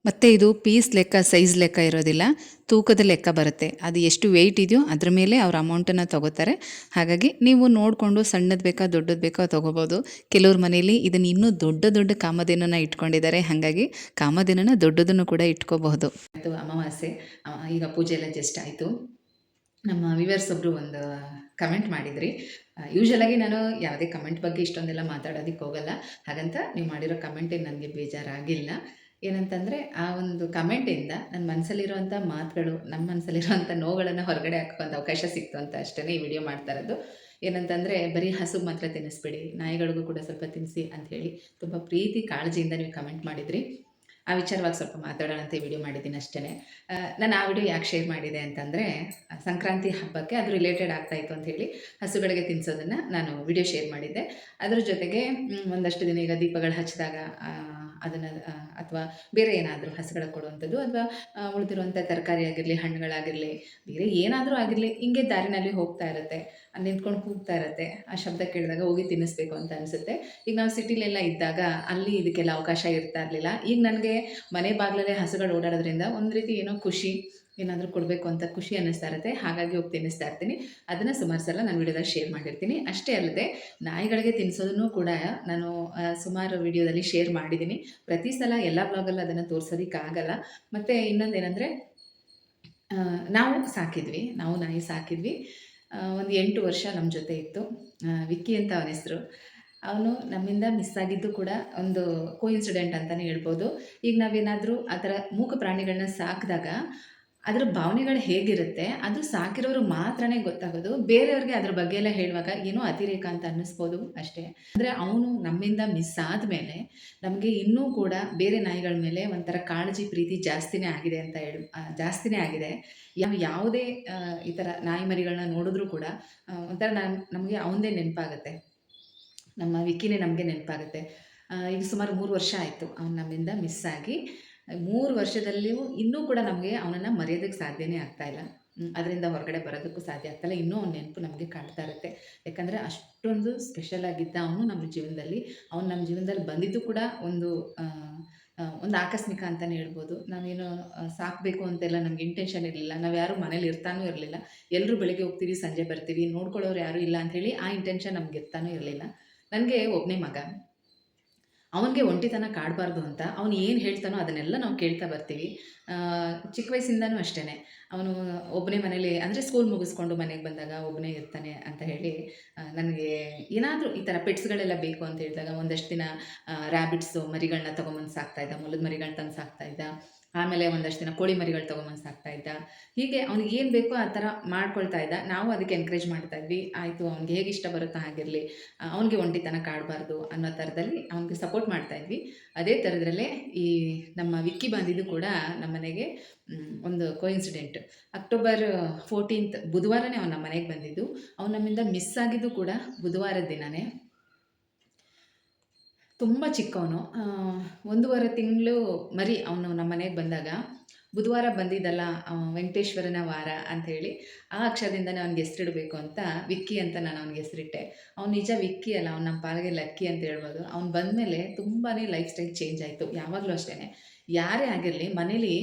ಮತ್ತು ಇದು ಪೀಸ್ ಲೆಕ್ಕ, ಸೈಜ್ ಲೆಕ್ಕ ಇರೋದಿಲ್ಲ. ತೂಕದ ಲೆಕ್ಕ ಬರುತ್ತೆ. ಅದು ಎಷ್ಟು ವೆಯ್ಟ್ ಇದೆಯೋ ಅದ್ರ ಮೇಲೆ ಅವ್ರ ಅಮೌಂಟನ್ನು ತೊಗೋತಾರೆ. ಹಾಗಾಗಿ ನೀವು ನೋಡಿಕೊಂಡು ಸಣ್ಣದು ಬೇಕಾ, ದೊಡ್ಡದು ಬೇಕಾ ತೊಗೋಬೋದು. ಕೆಲವ್ರ ಮನೇಲಿ ಇದನ್ನು ಇನ್ನೂ ದೊಡ್ಡ ದೊಡ್ಡ ಕಾಮಧೇನನ ಇಟ್ಕೊಂಡಿದ್ದಾರೆ. ಹಾಗಾಗಿ ಕಾಮಧೇನನ ದೊಡ್ಡದನ್ನು ಕೂಡ ಇಟ್ಕೋಬಹುದು. ಅದು ಅಮಾವಾಸ್ಯೆ. ಈಗ ಪೂಜೆ ಎಲ್ಲ ಜಸ್ಟ್ ಆಯಿತು. ನಮ್ಮ ವಿವರ್ಸ್ ಒಬ್ಬರು ಒಂದು ಕಮೆಂಟ್ ಮಾಡಿದ್ರಿ. ಯೂಶಲಾಗಿ ನಾನು ಯಾವುದೇ ಕಮೆಂಟ್ ಬಗ್ಗೆ ಇಷ್ಟೊಂದೆಲ್ಲ ಮಾತಾಡೋದಕ್ಕೆ ಹೋಗಲ್ಲ. ಹಾಗಂತ ನೀವು ಮಾಡಿರೋ ಕಮೆಂಟೇ ನನಗೆ ಬೇಜಾರಾಗಿಲ್ಲ. ಏನಂತಂದರೆ ಆ ಒಂದು ಕಮೆಂಟಿಂದ ನನ್ನ ಮನಸ್ಸಲ್ಲಿರುವಂಥ ಮಾತುಗಳು ನಮ್ಮ ಮನಸ್ಸಲ್ಲಿರುವಂಥ ನೋವುಗಳನ್ನು ಹೊರಗಡೆ ಹಾಕೋಂಥ ಅವಕಾಶ ಸಿಕ್ತು ಅಂತ ಅಷ್ಟೇ ಈ ವಿಡಿಯೋ ಮಾಡ್ತಾ ಇರೋದು. ಏನಂತಂದರೆ ಬರೀ ಹಸು ಮಾತ್ರ ತಿನ್ನಿಸ್ಬೇಡಿ, ನಾಯಿಗಳಿಗೂ ಕೂಡ ಸ್ವಲ್ಪ ತಿನ್ನಿಸಿ ಅಂಥೇಳಿ ತುಂಬ ಪ್ರೀತಿ, ಕಾಳಜಿಯಿಂದ ನೀವು ಕಮೆಂಟ್ ಮಾಡಿದ್ರಿ. ಆ ವಿಚಾರವಾಗಿ ಸ್ವಲ್ಪ ಮಾತಾಡೋಣ ಅಂತ ಈ ವಿಡಿಯೋ ಮಾಡಿದ್ದೀನಿ ಅಷ್ಟೇ ನಾನು ಆ ವಿಡಿಯೋ ಯಾಕೆ ಶೇರ್ ಮಾಡಿದೆ ಅಂತಂದರೆ, ಸಂಕ್ರಾಂತಿ ಹಬ್ಬಕ್ಕೆ ಅದು ರಿಲೇಟೆಡ್ ಆಗ್ತಾಯಿತ್ತು ಅಂತ ಹೇಳಿ ಹಸುಗಳಿಗೆ ತಿನ್ನಿಸೋದನ್ನು ನಾನು ವಿಡಿಯೋ ಶೇರ್ ಮಾಡಿದ್ದೆ. ಅದ್ರ ಜೊತೆಗೆ ಒಂದಷ್ಟು ದಿನ ಈಗ ದೀಪಗಳು ಹಚ್ಚಿದಾಗ ಅದನ್ನು ಅಥವಾ ಬೇರೆ ಏನಾದರೂ ಹಸುಗಳ ಕೊಡುವಂಥದ್ದು ಅಥವಾ ಉಳಿದಿರುವಂಥ ತರಕಾರಿ ಆಗಿರಲಿ, ಹಣ್ಣುಗಳಾಗಿರಲಿ, ಬೇರೆ ಏನಾದರೂ ಆಗಿರಲಿ, ಹಿಂಗೆ ದಾರಿನಲ್ಲಿ ಹೋಗ್ತಾ ಇರುತ್ತೆ, ನಿಂತ್ಕೊಂಡು ಕೂಗ್ತಾ ಇರುತ್ತೆ, ಆ ಶಬ್ದ ಕೇಳಿದಾಗ ಹೋಗಿ ತಿನ್ನಿಸ್ಬೇಕು ಅಂತ ಅನಿಸುತ್ತೆ. ಈಗ ನಾವು ಸಿಟಿಲೆಲ್ಲ ಇದ್ದಾಗ ಅಲ್ಲಿ ಇದಕ್ಕೆಲ್ಲ ಅವಕಾಶ ಇರ್ತಾ ಇರಲಿಲ್ಲ. ಈಗ ನನಗೆ ಮನೆ ಬಾಗಿಲಲ್ಲೇ ಹಸುಗಳು ಓಡಾಡೋದ್ರಿಂದ ಒಂದು ರೀತಿ ಏನೋ ಖುಷಿ ಏನಾದರೂ ಕೊಡಬೇಕು ಅಂತ ಖುಷಿ ಅನ್ನಿಸ್ತಾ ಇರುತ್ತೆ, ಹಾಗಾಗಿ ಹೋಗಿ ತಿನ್ನಿಸ್ತಾ ಇರ್ತೀನಿ. ಅದನ್ನು ಸುಮಾರು ಸಲ ನಾನು ವಿಡಿಯೋದಲ್ಲಿ ಶೇರ್ ಮಾಡಿರ್ತೀನಿ. ಅಷ್ಟೇ ಅಲ್ಲದೆ, ನಾಯಿಗಳಿಗೆ ತಿನ್ನಿಸೋದನ್ನು ಕೂಡ ನಾನು ಸುಮಾರು ವಿಡಿಯೋದಲ್ಲಿ ಶೇರ್ ಮಾಡಿದ್ದೀನಿ ಪ್ರತಿ ಸಲ ಎಲ್ಲ ಬ್ಲಾಗಲ್ಲೂ ಅದನ್ನು ತೋರಿಸೋದಕ್ಕಾಗಲ್ಲ. ಮತ್ತು ಇನ್ನೊಂದು ಏನಂದರೆ ನಾವು ಸಾಕಿದ್ವಿ, ನಾವು ನಾಯಿ ಸಾಕಿದ್ವಿ. ಒಂದು ಎಂಟು ವರ್ಷ ನಮ್ಮ ಜೊತೆ ಇತ್ತು. ವಿಕ್ಕಿ ಅಂತ ಅವನ ಹೆಸರು. ಅವನು ನಮ್ಮಿಂದ ಮಿಸ್ ಆಗಿದ್ದು ಕೂಡ ಒಂದು ಕೋಇನ್ಸಿಡೆಂಟ್ ಅಂತಲೇ ಹೇಳ್ಬೋದು. ಈಗ ನಾವೇನಾದರೂ ಆ ಥರ ಮೂಕ ಪ್ರಾಣಿಗಳನ್ನ ಸಾಕಿದಾಗ ಅದರ ಭಾವನೆಗಳು ಹೇಗಿರುತ್ತೆ ಅದು ಸಾಕಿರೋರು ಮಾತ್ರನೇ ಗೊತ್ತಾಗೋದು. ಬೇರೆಯವ್ರಿಗೆ ಅದ್ರ ಬಗ್ಗೆ ಎಲ್ಲ ಹೇಳುವಾಗ ಏನೋ ಅತಿರೇಕ ಅಂತ ಅನ್ನಿಸ್ಬೋದು ಅಷ್ಟೇ. ಅಂದರೆ ಅವನು ನಮ್ಮಿಂದ ಮಿಸ್ ಆದಮೇಲೆ ನಮಗೆ ಇನ್ನೂ ಕೂಡ ಬೇರೆ ನಾಯಿಗಳ ಮೇಲೆ ಒಂಥರ ಕಾಳಜಿ ಪ್ರೀತಿ ಜಾಸ್ತಿನೇ ಆಗಿದೆ ಅಂತ ಹೇಳಿ ಜಾಸ್ತಿನೇ ಆಗಿದೆ. ಯಾವ, ಯಾವುದೇ ಈ ಥರ ನಾಯಿ ಮರಿಗಳನ್ನ ನೋಡಿದ್ರೂ ಕೂಡ ಒಂಥರ ನಮ್, ನಮಗೆ ಅವನದೇ ನೆನಪಾಗುತ್ತೆ. ನಮ್ಮ ವಿಕಿನೇ ನಮಗೆ ನೆನಪಾಗುತ್ತೆ. ಈಗ ಸುಮಾರು ಮೂರು ವರ್ಷ ಆಯಿತು ಅವ್ನು ನಮ್ಮಿಂದ ಮಿಸ್ ಆಗಿ. ಮೂರು ವರ್ಷದಲ್ಲಿಯೂ ಇನ್ನೂ ಕೂಡ ನಮಗೆ ಅವನನ್ನು ಮರೆಯೋದಕ್ಕೆ ಸಾಧ್ಯನೇ ಆಗ್ತಾ ಇಲ್ಲ. ಅದರಿಂದ ಹೊರಗಡೆ ಬರೋದಕ್ಕೂ ಸಾಧ್ಯ ಆಗ್ತಾಯಿಲ್ಲ ಇನ್ನೂ ಅವ್ನ ನೆನಪು ನಮಗೆ ಕಾಡ್ತಾ ಇರುತ್ತೆ. ಯಾಕಂದರೆ ಅಷ್ಟೊಂದು ಸ್ಪೆಷಲ್ ಆಗಿದ್ದ ಅವನು ನಮ್ಮ ಜೀವನದಲ್ಲಿ. ಅವನು ನಮ್ಮ ಜೀವನದಲ್ಲಿ ಬಂದಿದ್ದು ಕೂಡ ಒಂದು ಒಂದು ಆಕಸ್ಮಿಕ ಅಂತಲೇ ಹೇಳ್ಬೋದು. ನಾವೇನು ಸಾಕಬೇಕು ಅಂತೆಲ್ಲ ನಮ್ಗೆ ಇಂಟೆನ್ಷನ್ ಇರಲಿಲ್ಲ. ನಾವು ಯಾರು ಮನೇಲಿ ಇರ್ತಾನೂ ಇರಲಿಲ್ಲ. ಎಲ್ಲರೂ ಬೆಳಿಗ್ಗೆ ಹೋಗ್ತೀವಿ, ಸಂಜೆ ಬರ್ತೀವಿ, ನೋಡ್ಕೊಳ್ಳೋರು ಯಾರೂ ಇಲ್ಲ ಅಂಥೇಳಿ ಆ ಇಂಟೆನ್ಷನ್ ನಮ್ಗೆ ಇರ್ತಾನೂ ಇರಲಿಲ್ಲ. ನನಗೆ ಒಬ್ಬನೇ ಮಗ. ಅವನಿಗೆ ಒಂಟಿತನ ಕಾಡಬಾರ್ದು ಅಂತ ಅವನು ಏನು ಹೇಳ್ತಾನೋ ಅದನ್ನೆಲ್ಲ ನಾವು ಕೇಳ್ತಾ ಬರ್ತೀವಿ. ಚಿಕ್ಕ ವಯಸ್ಸಿಂದನೂ ಅಷ್ಟೇ ಅವನು ಒಬ್ಬನೇ ಮನೇಲಿ, ಅಂದರೆ ಸ್ಕೂಲ್ ಮುಗಿಸ್ಕೊಂಡು ಮನೆಗೆ ಬಂದಾಗ ಒಬ್ಬನೇ ಇರ್ತಾನೆ ಅಂತ ಹೇಳಿ ನನಗೆ ಏನಾದರೂ ಈ ಥರ ಪೆಟ್ಸ್ಗಳೆಲ್ಲ ಬೇಕು ಅಂತ ಹೇಳಿದಾಗ ಒಂದಷ್ಟು ದಿನ ರ್ಯಾಬಿಟ್ಸು ಮರಿಗಳನ್ನ ತೊಗೊಂಬಂದು ಸಾಕ್ತಾಯಿದ್ದ ಮೊಲದ ಮರಿಗಳನ್ನ ತಂದು ಸಾಕ್ತಾ ಇದ್ದ. ಆಮೇಲೆ ಒಂದಷ್ಟು ದಿನ ಕೋಳಿ ಮರಿಗಳು ತೊಗೊಂಬಂದು ಸಾಕ್ತಾ ಇದ್ದ. ಹೀಗೆ ಅವ್ನಿಗೆ ಏನು ಬೇಕೋ ಆ ಥರ ಮಾಡ್ಕೊಳ್ತಾ ಇದ್ದ. ನಾವು ಅದಕ್ಕೆ ಎನ್ಕರೇಜ್ ಮಾಡ್ತಾ ಇದ್ವಿ. ಆಯಿತು, ಅವ್ನಿಗೆ ಹೇಗೆ ಇಷ್ಟ ಬರುತ್ತೋ ಹಾಗಿರಲಿ. ಅವನಿಗೆ ಒಂಟಿತನ ಕಾಡಬಾರ್ದು ಅನ್ನೋ ಥರದಲ್ಲಿ ಅವ್ನಿಗೆ ಸಪೋರ್ಟ್ ಮಾಡ್ತಾ ಇದ್ವಿ. ಅದೇ ಥರದ್ರಲ್ಲೇ ಈ ನಮ್ಮ ವಿಕ್ಕಿ ಬಂದಿದ್ದು ಕೂಡ ನಮ್ಮ ಮನೆಗೆ ಒಂದು ಕೋಇನ್ಸಿಡೆಂಟ್ ಅಕ್ಟೋಬರ್ ಫೋರ್ಟೀನ್ತ್ ಬುಧವಾರನೇ ಅವನ ಮನೆಗೆ ಬಂದಿದ್ದು. ಅವ್ನು ನಮ್ಮಿಂದ ಮಿಸ್ ಆಗಿದ್ದು ಕೂಡ ಬುಧವಾರದ ದಿನವೇ ತುಂಬ ಚಿಕ್ಕವನು. ಒಂದೂವರೆ ತಿಂಗಳು ಮರಿ ಅವನು ನಮ್ಮ ಮನೆಗೆ ಬಂದಾಗ, ಬುಧವಾರ ಬಂದಿದ್ದಲ್ಲ ವೆಂಕಟೇಶ್ವರನ ವಾರ ಅಂಥೇಳಿ, ಆ ಅಕ್ಷರದಿಂದನೇ ಅವ್ನಿಗೆ ಹೆಸರಿಡಬೇಕು ಅಂತ ವಿಕ್ಕಿ ಅಂತ ನಾನು ಅವ್ನಿಗೆ ಹೆಸರಿಟ್ಟೆ. ಅವ್ನು ನಿಜ ವಿಕ್ಕಿ ಅಲ್ಲ, ಅವ್ನು ನಮ್ಮ ಪಾಲಿಗೆ ಲಕ್ಕಿ ಅಂತ ಹೇಳ್ಬೋದು. ಅವ್ನು ಬಂದಮೇಲೆ ತುಂಬಾ ಲೈಫ್ ಸ್ಟೈಲ್ ಚೇಂಜ್ ಆಯಿತು, ಯಾವಾಗಲೂ ಅಷ್ಟೇ ಯಾರೇ ಆಗಿರಲಿ, ಮನೇಲಿ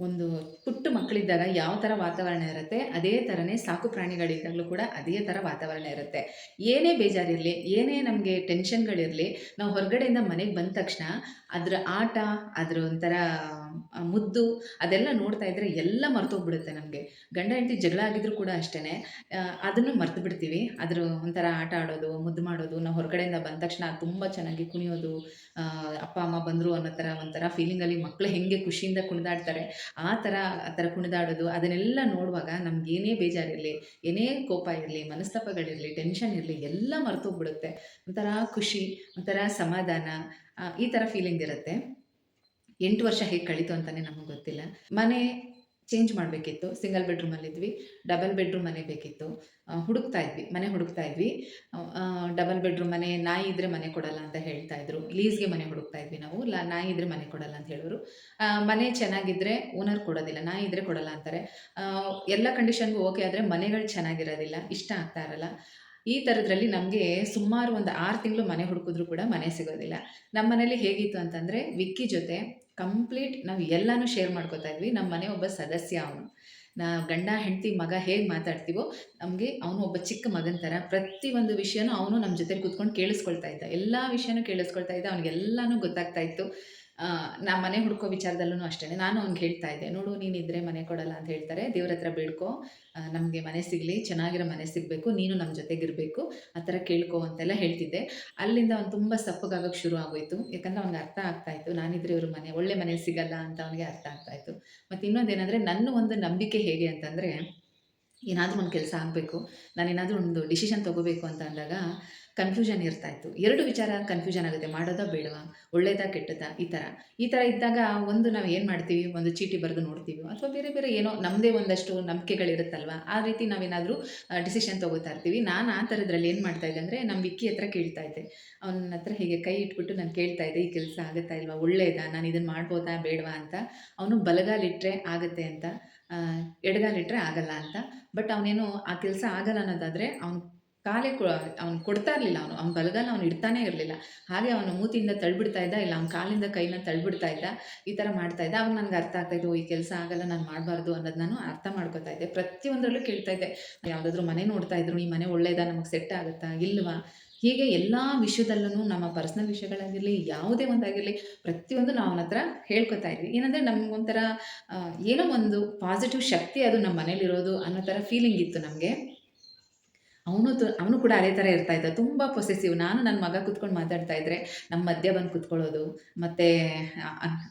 ಒಂದು ಪುಟ್ಟ ಮಕ್ಕಳಿದ್ದಾಗ ಯಾವ ಥರ ವಾತಾವರಣ ಇರುತ್ತೆ, ಅದೇ ಥರನೇ ಸಾಕು ಪ್ರಾಣಿಗಳಿದ್ದಾಗಲೂ ಕೂಡ ಅದೇ ಥರ ವಾತಾವರಣ ಇರುತ್ತೆ. ಏನೇ ಬೇಜಾರಿರಲಿ, ಏನೇ ನಮಗೆ ಟೆನ್ಷನ್ಗಳಿರಲಿ ನಾವು ಹೊರಗಡೆಯಿಂದ ಮನೆಗೆ ಬಂದ ತಕ್ಷಣ ಅದರ ಆಟ, ಅದರ ಒಂಥರ ಮುದ್ದು ಅದೆಲ್ಲ ನೋಡ್ತಾ ಇದ್ದರೆ ಎಲ್ಲ ಮರ್ತೋಗ್ಬಿಡುತ್ತೆ ನಮಗೆ. ಗಂಡ ಹೆಂಡತಿ ಜಗಳ ಆಗಿದ್ರು ಕೂಡ ಅಷ್ಟೇ ಅದನ್ನು ಮರ್ತು ಬಿಡ್ತೀವಿ. ಅದ್ರ ಒಂಥರ ಆಟ ಆಡೋದು, ಮುದ್ದು ಮಾಡೋದು, ನಾವು ಹೊರಗಡೆಯಿಂದ ಬಂದ ತಕ್ಷಣ ತುಂಬ ಚೆನ್ನಾಗಿ ಕುಣಿಯೋದು ಅಪ್ಪ, ಅಮ್ಮ ಬಂದರು ಅನ್ನೋ ಥರ ಒಂಥರ ಫೀಲಿಂಗಲ್ಲಿ ಮಕ್ಕಳು ಹೆಂಗೆ ಖುಷಿಯಿಂದ ಕುಣಿದಾಡ್ತಾರೆ, ಆ ಥರ ಆ ಥರ ಕುಣಿದಾಡೋದು, ಅದನ್ನೆಲ್ಲ ನೋಡುವಾಗ ನಮ್ಗೆ ಏನೇ ಬೇಜಾರಿರಲಿ, ಏನೇ ಕೋಪ ಇರಲಿ, ಮನಸ್ತಾಪಗಳಿರಲಿ ಟೆನ್ಷನ್ ಇರಲಿ, ಎಲ್ಲ ಮರ್ತೋಗ್ಬಿಡುತ್ತೆ. ಒಂಥರ ಖುಷಿ, ಒಂಥರ ಸಮಾಧಾನ ಈ ಥರ ಫೀಲಿಂಗ್ ಇರುತ್ತೆ. ಎಂಟು ವರ್ಷ ಹೇಗೆ ಕಳೀತು ಅಂತಲೇ ನಮಗೆ ಗೊತ್ತಿಲ್ಲ. ಮನೆ ಚೇಂಜ್ ಮಾಡಬೇಕಿತ್ತು. ಸಿಂಗಲ್ ಬೆಡ್ರೂಮಲ್ಲಿದ್ವಿ ಡಬಲ್ ಬೆಡ್ರೂಮ್ ಮನೆ ಬೇಕಿತ್ತು. ಹುಡುಕ್ತಾ ಇದ್ವಿ. ಮನೆ ಹುಡುಕ್ತಾ ಇದ್ವಿ. ಡಬಲ್ ಬೆಡ್ರೂಮ್ ಮನೆ, ನಾಯಿ ಇದ್ದರೆ ಮನೆ ಕೊಡಲ್ಲ ಅಂತ ಹೇಳ್ತಾ ಇದ್ರು. ಲೀಸ್ಗೆ ಮನೆ ಹುಡುಕ್ತಾ ಇದ್ವಿ ನಾವು. ಲ, ನಾಯಿ ಇದ್ದರೆ ಮನೆ ಕೊಡಲ್ಲ ಅಂತ ಹೇಳೋರು. ಮನೆ ಚೆನ್ನಾಗಿದ್ದರೆ ಓನರ್ ಕೊಡೋದಿಲ್ಲ. ನಾಯಿ ಇದ್ದರೆ ಕೊಡಲ್ಲ ಅಂತಾರೆ. ಎಲ್ಲ ಕಂಡೀಷನ್ಗೂ ಓಕೆ ಆದರೆ ಮನೆಗಳು ಚೆನ್ನಾಗಿರೋದಿಲ್ಲ. ಇಷ್ಟ ಆಗ್ತಾ ಇರಲ್ಲ. ಈ ಥರದ್ರಲ್ಲಿ ನಮಗೆ ಸುಮಾರು ಒಂದು ಆರು ತಿಂಗಳು ಮನೆ ಹುಡುಕಿದ್ರು ಕೂಡ ಮನೆ ಸಿಗೋದಿಲ್ಲ. ನಮ್ಮ ಮನೇಲಿ ಹೇಗಿತ್ತು ಅಂತಂದರೆ, ವಿಕ್ಕಿ ಜೊತೆ ಕಂಪ್ಲೀಟ್ ನಾವು ಎಲ್ಲನೂ ಶೇರ್ ಮಾಡ್ಕೋತಾ ಇದ್ವಿ. ನಮ್ಮ ಮನೆ ಒಬ್ಬ ಸದಸ್ಯ ಅವನು. ನಾ ಗಂಡ, ಹೆಂಡತಿ, ಮಗ ಹೇಗೆ ಮಾತಾಡ್ತೀವೋ ನಮಗೆ ಅವನು ಒಬ್ಬ ಚಿಕ್ಕ ಮಗನ ಥರ ಪ್ರತಿಯೊಂದು ವಿಷಯನೂ ಅವನು ನಮ್ಮ ಜೊತೆ ಕೂತ್ಕೊಂಡು ಕೇಳಿಸ್ಕೊಳ್ತಾ ಇದ್ದ. ಎಲ್ಲ ವಿಷಯನೂ ಕೇಳಿಸ್ಕೊಳ್ತಾ ಇದ್ದ. ಅವ್ನಿಗೆಲ್ಲನೂ ಗೊತ್ತಾಗ್ತಾ ಇತ್ತು. ನಾ ಮನೆ ಹುಡ್ಕೋ ವಿಚಾರದಲ್ಲೂ ಅಷ್ಟೇ ನಾನು ಅವ್ನಿಗೆ ಹೇಳ್ತಾ ಇದ್ದೆ. ನೋಡು ನೀನಿದ್ರೆ ಮನೆ ಕೊಡಲ್ಲ ಅಂತ ಹೇಳ್ತಾರೆ. ದೇವ್ರ ಹತ್ರ ಬೇಡ್ಕೊ. ನಮಗೆ ಮನೆ ಸಿಗಲಿ, ಚೆನ್ನಾಗಿರೋ ಮನೆ ಸಿಗಬೇಕು, ನೀನು ನಮ್ಮ ಜೊತೆಗಿರಬೇಕು. ಆ ಥರ ಕೇಳ್ಕೊ ಅಂತೆಲ್ಲ ಹೇಳ್ತಿದ್ದೆ. ಅಲ್ಲಿಂದ ಅವ್ನು ತುಂಬ ಸಪ್ಪಗಾಗೋಕ್ಕೆ ಶುರು ಆಗೋಯ್ತು. ಯಾಕಂದ್ರೆ ಅವ್ನಿಗೆ ಅರ್ಥ ಆಗ್ತಾ ಇತ್ತು. ನಾನಿದ್ರೆ ಇವ್ರ ಮನೆ, ಒಳ್ಳೆ ಮನೆ ಸಿಗಲ್ಲ ಅಂತ ಅವನಿಗೆ ಅರ್ಥ ಆಗ್ತಾ ಇತ್ತು. ಮತ್ತು ಇನ್ನೊಂದೇನೆಂದರೆ, ನನ್ನ ಒಂದು ನಂಬಿಕೆ ಹೇಗೆ ಅಂತಂದರೆ, ಏನಾದರೂ ಒಂದು ಕೆಲಸ ಆಗಬೇಕು. ನಾನೇನಾದರೂ ಒಂದು ಡಿಸಿಷನ್ ತೊಗೋಬೇಕು ಅಂತ ಅಂದಾಗ ಕನ್ಫ್ಯೂಷನ್ ಇರ್ತಾ ಇತ್ತು. ಎರಡು ವಿಚಾರ ಕನ್ಫ್ಯೂಷನ್ ಆಗುತ್ತೆ. ಮಾಡೋದಾ ಬೇಡವಾ? ಒಳ್ಳೇದಾ ಕೆಟ್ಟದಾ? ಈ ಥರ ಈ ಥರ ಇದ್ದಾಗ ಒಂದು ನಾವು ಏನು ಮಾಡ್ತೀವಿ? ಒಂದು ಚೀಟಿ ಬರೆದು ನೋಡ್ತೀವಿ. ಅಥವಾ ಬೇರೆ ಬೇರೆ ಏನೋ ನಮ್ಮದೇ ಒಂದಷ್ಟು ನಂಬಿಕೆಗಳಿರುತ್ತಲ್ವ? ಆ ರೀತಿ ನಾವೇನಾದರೂ ಡಿಸಿಷನ್ ತೊಗೋತಾ ಇರ್ತೀವಿ. ನಾನು ಆ ಥರದ್ರಲ್ಲಿ ಏನು ಮಾಡ್ತಾ ಇದ್ದೆ ಅಂದರೆ ನಮ್ಮ ವಿಕ್ಕಿ ಹತ್ರ ಕೇಳ್ತಾ ಇದ್ದೆ. ಅವನ ಹತ್ರ ಹೀಗೆ ಕೈ ಇಟ್ಬಿಟ್ಟು ನಾನು ಕೇಳ್ತಾ ಇದ್ದೆ, ಈ ಕೆಲಸ ಆಗುತ್ತಾ ಇಲ್ವಾ? ಒಳ್ಳೇದಾ? ನಾನು ಇದನ್ನು ಮಾಡ್ಬೋದಾ? ಬೇಡವಾ? ಅಂತ. ಅವನು ಬಲಗಾಲಿಟ್ಟರೆ ಆಗುತ್ತೆ ಅಂತ ಎಡಗಾಲಿಟ್ಟರೆ ಆಗಲ್ಲ ಅಂತ. ಬಟ್ ಅವನೇನು ಆ ಕೆಲಸ ಆಗಲ್ಲ ಅನ್ನೋದಾದರೆ ಅವ್ನು ಕಾಲೇ ಅವ್ನು ಕೊಡ್ತಾ ಇರಲಿಲ್ಲ ಅವನು. ಅವ್ನ ಬಲಗಾಲ ಅವ್ನು ಇಡ್ತಾನೆ ಇರಲಿಲ್ಲ. ಹಾಗೆ ಅವನು ಮೂತಿಯಿಂದ ತಳ್ಬಿಡ್ತಾ ಇದ್ದ, ಇಲ್ಲ ಅವ್ನ ಕಾಲಿಂದ ಕೈನ ತಳ್ಬಿಡ್ತಾ ಇದ್ದ, ಈ ಥರ ಮಾಡ್ತಾ ಇದ್ದ. ಅವಾಗ ನನಗೆ ಅರ್ಥ ಆಗ್ತಾ ಇದ್ದು ಈ ಕೆಲಸ ಆಗಲ್ಲ, ನಾನು ಮಾಡಬಾರ್ದು ಅನ್ನೋದು ನಾನು ಅರ್ಥ ಮಾಡ್ಕೊತಾ ಇದ್ದೆ. ಪ್ರತಿಯೊಂದರಲ್ಲೂ ಕೇಳ್ತಾ ಇದ್ದೆ. ಯಾವುದಾದ್ರೂ ಮನೆ ನೋಡ್ತಾ ಇದ್ರು, ಈ ಮನೆ ಒಳ್ಳೇದಾ? ನಮಗೆ ಸೆಟ್ ಆಗುತ್ತಾ? ಇಲ್ವಾ? ಹೀಗೆ ಎಲ್ಲ ವಿಷಯದಲ್ಲೂ ನಮ್ಮ ಪರ್ಸ್ನಲ್ ವಿಷಯಗಳಾಗಿರಲಿ, ಯಾವುದೇ ಒಂದಾಗಿರಲಿ, ಪ್ರತಿಯೊಂದು ನಾವು ಅವನ ಹತ್ರ ಹೇಳ್ಕೊತಾ ಇದ್ವಿ. ಏನಂದರೆ ನಮಗೊಂಥರ ಏನೋ ಒಂದು ಪಾಸಿಟಿವ್ ಶಕ್ತಿ ಅದು ನಮ್ಮ ಮನೇಲಿರೋದು ಅನ್ನೋ ಥರ ಫೀಲಿಂಗ್ ಇತ್ತು ನಮಗೆ. ಅವನು ಅವನು ಕೂಡ ಅದೇ ಥರ ಇರ್ತಾ ಇದ್ದ. ತುಂಬ ಪೊಸೆಸಿವ್ ನಾನು ನನ್ನ ಮಗ ಕೂತ್ಕೊಂಡು ಮಾತಾಡ್ತಾ ಇದ್ದರೆ ನಮ್ಮ ಮಧ್ಯ ಬಂದು ಕೂತ್ಕೊಳ್ಳೋದು, ಮತ್ತು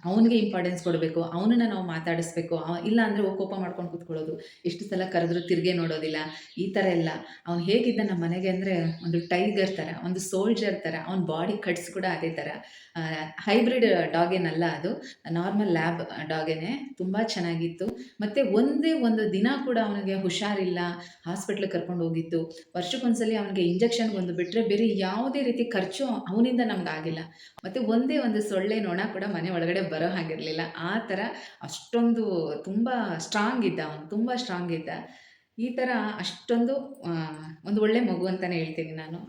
ಅವನಿಗೆ ಇಂಪಾರ್ಟೆನ್ಸ್ ಕೊಡಬೇಕು, ಅವನನ್ನ ನಾವು ಮಾತಾಡಿಸ್ಬೇಕು ಇಲ್ಲ ಅಂದರೆ ಕೋಪ ಮಾಡ್ಕೊಂಡು ಕೂತ್ಕೊಳ್ಳೋದು. ಎಷ್ಟು ಸಲ ಕರೆದ್ರೂ ತಿರುಗೇ ನೋಡೋದಿಲ್ಲ. ಈ ಥರ ಎಲ್ಲ. ಅವ್ನು ಹೇಗಿದ್ದ ನಮ್ಮ ಮನೆಗೆ ಅಂದರೆ ಒಂದು ಟೈಗರ್ ಥರ ಒಂದು ಸೋಲ್ಜರ್ ಥರ ಅವ್ನ ಬಾಡಿ ಕಟ್ಸ್ ಕೂಡ ಅದೇ ಥರ ಹೈಬ್ರಿಡ್ ಡಾಗ್ ಏನಲ್ಲ ಅದು ನಾರ್ಮಲ್ ಲ್ಯಾಬ್ ಡಾಗೇನೆ ತುಂಬ ಚೆನ್ನಾಗಿತ್ತು. ಮತ್ತು ಒಂದೇ ಒಂದು ದಿನ ಕೂಡ ಅವನಿಗೆ ಹುಷಾರಿಲ್ಲ ಹಾಸ್ಪಿಟ್ಲಿಗೆ ಕರ್ಕೊಂಡು ಹೋಗಿತ್ತು ವರ್ಷಕ್ಕೊಂದ್ಸಲಿ ಅವನಿಗೆ ಇಂಜೆಕ್ಷನ್ ಒಂದು ಬಿಟ್ಟರೆ ಬೇರೆ ಯಾವುದೇ ರೀತಿ ಖರ್ಚು ಅವನಿಂದ ನಮ್ಗೆ ಆಗಿಲ್ಲ. ಮತ್ತು ಒಂದೇ ಒಂದು ಸೊಳ್ಳೆ ನೊಣ ಕೂಡ ಮನೆ ಒಳಗಡೆ ಬರೋ ಹಾಗಿರಲಿಲ್ಲ. ಆ ಥರ ಅಷ್ಟೊಂದು ತುಂಬ ಸ್ಟ್ರಾಂಗ್ ಇದ್ದ ಅವನು, ತುಂಬ ಸ್ಟ್ರಾಂಗ್ ಇದ್ದ. ಈ ಥರ ಅಷ್ಟೊಂದು ಒಂದು ಒಳ್ಳೆ ಮಗು ಅಂತಲೇ ಹೇಳ್ತೀನಿ ನಾನು.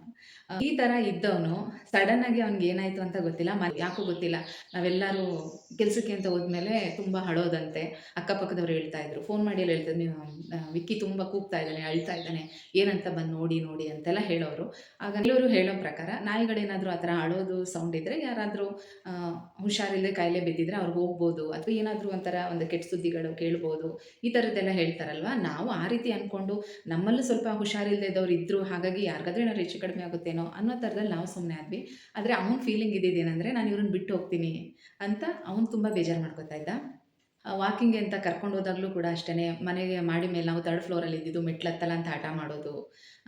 ಈ ತರ ಇದ್ದವನು ಸಡನ್ ಆಗಿ ಅವ್ನಿಗೆ ಏನಾಯ್ತು ಅಂತ ಗೊತ್ತಿಲ್ಲ ಯಾಕೋ ಗೊತ್ತಿಲ್ಲ. ನಾವೆಲ್ಲರೂ ಕೆಲಸಕ್ಕೆ ಅಂತ ಹೋದ್ಮೇಲೆ ತುಂಬಾ ಹಳೋದಂತೆ. ಅಕ್ಕಪಕ್ಕದವ್ರು ಹೇಳ್ತಾ ಇದ್ರು, ಫೋನ್ ಮಾಡಿ ಎಲ್ಲ ಹೇಳ್ತಾರೆ ವಿಕ್ಕಿ ತುಂಬಾ ಕೂಗ್ತಾ ಇದ್ದಾನೆ ಅಳ್ತಾ ಇದ್ದಾನೆ ಏನಂತ ಬಂದು ನೋಡಿ ನೋಡಿ ಅಂತೆಲ್ಲ ಹೇಳೋರು. ಆಗ ಎಲ್ಲರೂ ಹೇಳೋ ಪ್ರಕಾರ ನಾಯಿಗಳೇನಾದರೂ ಆ ಥರ ಅಳೋದು ಸೌಂಡ್ ಇದ್ದರೆ ಯಾರಾದರೂ ಹುಷಾರಿಲ್ಲದೆ ಕಾಯಿಲೆ ಬಿದ್ದಿದ್ರೆ ಅವ್ರಿಗೆ ಹೋಗ್ಬೋದು. ಅಥವಾ ಏನಾದರೂ ಒಂಥರ ಒಂದು ಕೆಟ್ಟ ಸುದ್ದಿಗಳು ಕೇಳ್ಬೋದು. ಈ ಥರದ್ದೆಲ್ಲ ಹೇಳ್ತಾರಲ್ವಾ? ನಾವು ಆ ರೀತಿ ಅನ್ಕೊಂಡು ನಮ್ಮಲ್ಲೂ ಸ್ವಲ್ಪ ಹುಷಾರಿಲ್ಲದೆ ಇದ್ದವ್ರು ಇದ್ದರು ಹಾಗಾಗಿ ಯಾರಿಗಾದ್ರೂ ಏನಾದ್ರು ಹೆಚ್ಚು ಕಡಿಮೆ ಆಗುತ್ತೇನೋ ಅನ್ನೋ ಥರದಲ್ಲಿ ನಾವು ಸುಮ್ಮನೆ ಆದ್ವಿ. ಆದರೆ ಅವನ ಫೀಲಿಂಗ್ ಇದ್ದಿದ್ದೇನೆಂದರೆ ನಾನು ಇವ್ರನ್ನ ಬಿಟ್ಟು ಹೋಗ್ತೀನಿ ಅಂತ ಅವ್ನು ತುಂಬ ಬೇಜಾರು ಮಾಡ್ಕೋತಾ ಇದ್ದ. ವಾಕಿಂಗ್ ಅಂತ ಕರ್ಕೊಂಡು ಹೋದಾಗಲೂ ಕೂಡ ಅಷ್ಟೇ ಮನೆಗೆ ಮಾಡಿ ಮೇಲೆ ನಾವು ತರ್ಡ್ ಫ್ಲೋರಲ್ಲಿ ಇದ್ದಿದ್ದು ಮೆಟ್ಲತ್ತಲ್ಲ ಅಂತ ಆಟ ಮಾಡೋದು.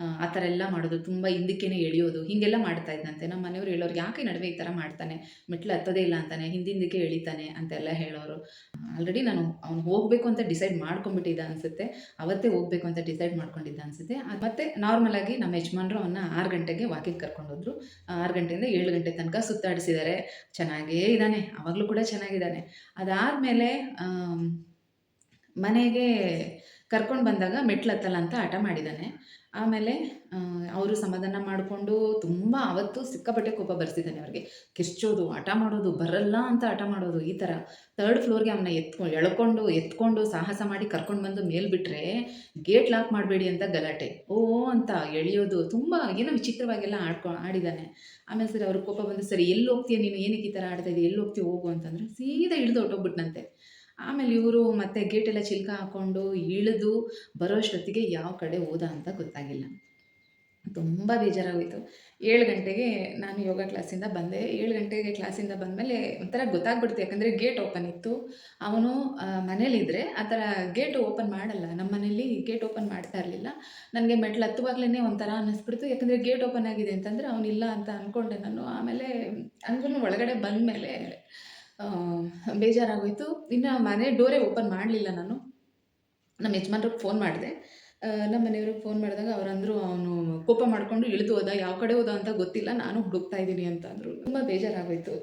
ಆ, ಥರ ಎಲ್ಲ ಮಾಡೋದು ತುಂಬ ಹಿಂದಕ್ಕೇನೆ ಎಳೆಯೋದು ಹೀಗೆಲ್ಲ ಮಾಡ್ತಾ ಇದ್ದಂತೆ ನಮ್ಮ ಮನೆಯವರು ಹೇಳೋರು ಯಾಕೆ ನಡುವೆ ಈ ಥರ ಮಾಡ್ತಾನೆ? ಮೆಟ್ಲು ಹತ್ತೋದೇ ಇಲ್ಲ ಅಂತಾನೆ ಹಿಂದಿಂದಕ್ಕೆ ಎಳಿತಾನೆ ಅಂತೆಲ್ಲ ಹೇಳೋರು. ಆಲ್ರೆಡಿ ನಾನು ಅವ್ನು ಹೋಗಬೇಕು ಅಂತ ಡಿಸೈಡ್ ಮಾಡ್ಕೊಂಬಿಟ್ಟಿದ್ದ ಅನಿಸುತ್ತೆ. ಅವತ್ತೇ ಹೋಗಬೇಕು ಅಂತ ಡಿಸೈಡ್ ಮಾಡ್ಕೊಂಡಿದ್ದ ಅನಿಸುತ್ತೆ. ಮತ್ತು ನಾರ್ಮಲಾಗಿ ನಮ್ಮ ಯಜಮಾನ್ರು ಅವನ್ನ ಆರು ಗಂಟೆಗೆ ವಾಕಿಂಗ್ ಕರ್ಕೊಂಡೋದ್ರು ಆರು ಗಂಟೆಯಿಂದ ಏಳು ಗಂಟೆ ತನಕ ಸುತ್ತಾಡಿಸಿದ್ದಾರೆ ಚೆನ್ನಾಗೇ ಇದ್ದಾನೆ ಅವಾಗಲೂ ಕೂಡ ಚೆನ್ನಾಗಿದ್ದಾನೆ. ಅದಾದಮೇಲೆ ಮನೆಗೆ ಕರ್ಕೊಂಡು ಬಂದಾಗ ಮೆಟ್ಲು ಹತ್ತಲ್ಲ ಅಂತ ಹಠ ಮಾಡಿದ್ದಾನೆ ಆಮೇಲೆ ಅವರು ಸಮಾಧಾನ ಮಾಡಿಕೊಂಡು ತುಂಬ ಅವತ್ತು ಸಿಕ್ಕಾಪಟ್ಟೆ ಕೋಪ ಬರ್ಸಿದ್ದಾನೆ ಅವ್ರಿಗೆ. ಕಿರ್ಚೋದು ಹಠ ಮಾಡೋದು, ಬರಲ್ಲ ಅಂತ ಹಠ ಮಾಡೋದು, ಈ ಥರ ತರ್ಡ್ ಫ್ಲೋರ್ಗೆ ಅವನ್ನ ಎತ್ಕೊಂಡು ಎಳ್ಕೊಂಡು, ಎತ್ಕೊಂಡು ಸಾಹಸ ಮಾಡಿ ಕರ್ಕೊಂಡು ಬಂದು ಮೇಲ್ಬಿಟ್ರೆ ಗೇಟ್ ಲಾಕ್ ಮಾಡಬೇಡಿ ಅಂತ ಗಲಾಟೆ. ಓ, ಅಂತ ಎಳೆಯೋದು, ತುಂಬ ಏನೋ ವಿಚಿತ್ರವಾಗೆಲ್ಲ ಆಡ್ಕೊ ಆಡಿದ್ದಾನೆ ಆಮೇಲೆ ಸರಿ ಅವ್ರಿಗೆ ಕೋಪ ಬಂದು, ಸರಿ, ಎಲ್ಲಿ ಹೋಗ್ತೀಯ ನೀನು? ಏನಕ್ಕೆ ಈ ಥರ ಆಡ್ತಾ ಇದೀಯ? ಎಲ್ಲಿ ಹೋಗ್ತೀಯ? ಹೋಗು ಅಂತಂದ್ರೆ ಸೀದಾ ಹಿಡಿದು ಹೊಟ್ಟೋಗ್ಬಿಟ್ನಂತೆ ಆಮೇಲೆ ಇವರು ಮತ್ತೆ ಗೇಟೆಲ್ಲ ಚಿಲ್ಕ ಹಾಕ್ಕೊಂಡು ಇಳಿದು ಬರೋಷ್ಟೊತ್ತಿಗೆ ಯಾವ ಕಡೆ ಹೋದ ಅಂತ ಗೊತ್ತಾಗಿಲ್ಲ. ತುಂಬ ಬೇಜಾರಾಗೋಯಿತು. ಏಳು ಗಂಟೆಗೆ ನಾನು ಯೋಗ ಕ್ಲಾಸಿಂದ ಬಂದೆ. ಏಳು ಗಂಟೆಗೆ ಕ್ಲಾಸಿಂದ ಬಂದಮೇಲೆ ಒಂಥರ ಗೊತ್ತಾಗ್ಬಿಡ್ತು. ಯಾಕಂದರೆ ಗೇಟ್ ಓಪನ್ ಇತ್ತು. ಅವನು ಮನೇಲಿದ್ದರೆ ಆ ಥರ ಗೇಟ್ ಓಪನ್ ಮಾಡಲ್ಲ. ನಮ್ಮ ಮನೇಲಿ ಗೇಟ್ ಓಪನ್ ಮಾಡ್ತಾ ಇರಲಿಲ್ಲ. ನನಗೆ ಮೆಟ್ಲು ಹತ್ತುವಾಗಲೇ ಒಂಥರ ಅನ್ನಿಸ್ಬಿಡ್ತು. ಯಾಕಂದರೆ ಗೇಟ್ ಓಪನ್ ಆಗಿದೆ ಅಂತಂದರೆ ಅವನಿಲ್ಲ ಅಂತ ಅಂದ್ಕೊಂಡೆ ನಾನು. ಆಮೇಲೆ ಅಂದ್ರೂ ಒಳಗಡೆ ಬಂದಮೇಲೆ ಬೇಜಾರಾಗೋಯ್ತು. ಇನ್ನು ಮನೆ ಡೋರೇ ಓಪನ್ ಮಾಡಲಿಲ್ಲ ನಾನು. ನಮ್ಮ ಯಜಮಾನ್ರಿಗೆ ಫೋನ್ ಮಾಡಿದೆ. ನಮ್ಮ ಮನೆಯವ್ರಿಗೆ ಫೋನ್ ಮಾಡಿದಾಗ ಅವರಂದರು ಅವನು ಕೋಪ ಮಾಡಿಕೊಂಡು, ಇಳಿದು ಹೋದ, ಯಾವ ಕಡೆ ಹೋದ ಅಂತ ಗೊತ್ತಿಲ್ಲ, ನಾನು ಹುಡುಕ್ತಾ ಇದ್ದೀನಿ ಅಂತ ಅಂದರು. ತುಂಬ ಬೇಜಾರಾಗೋಯ್ತು.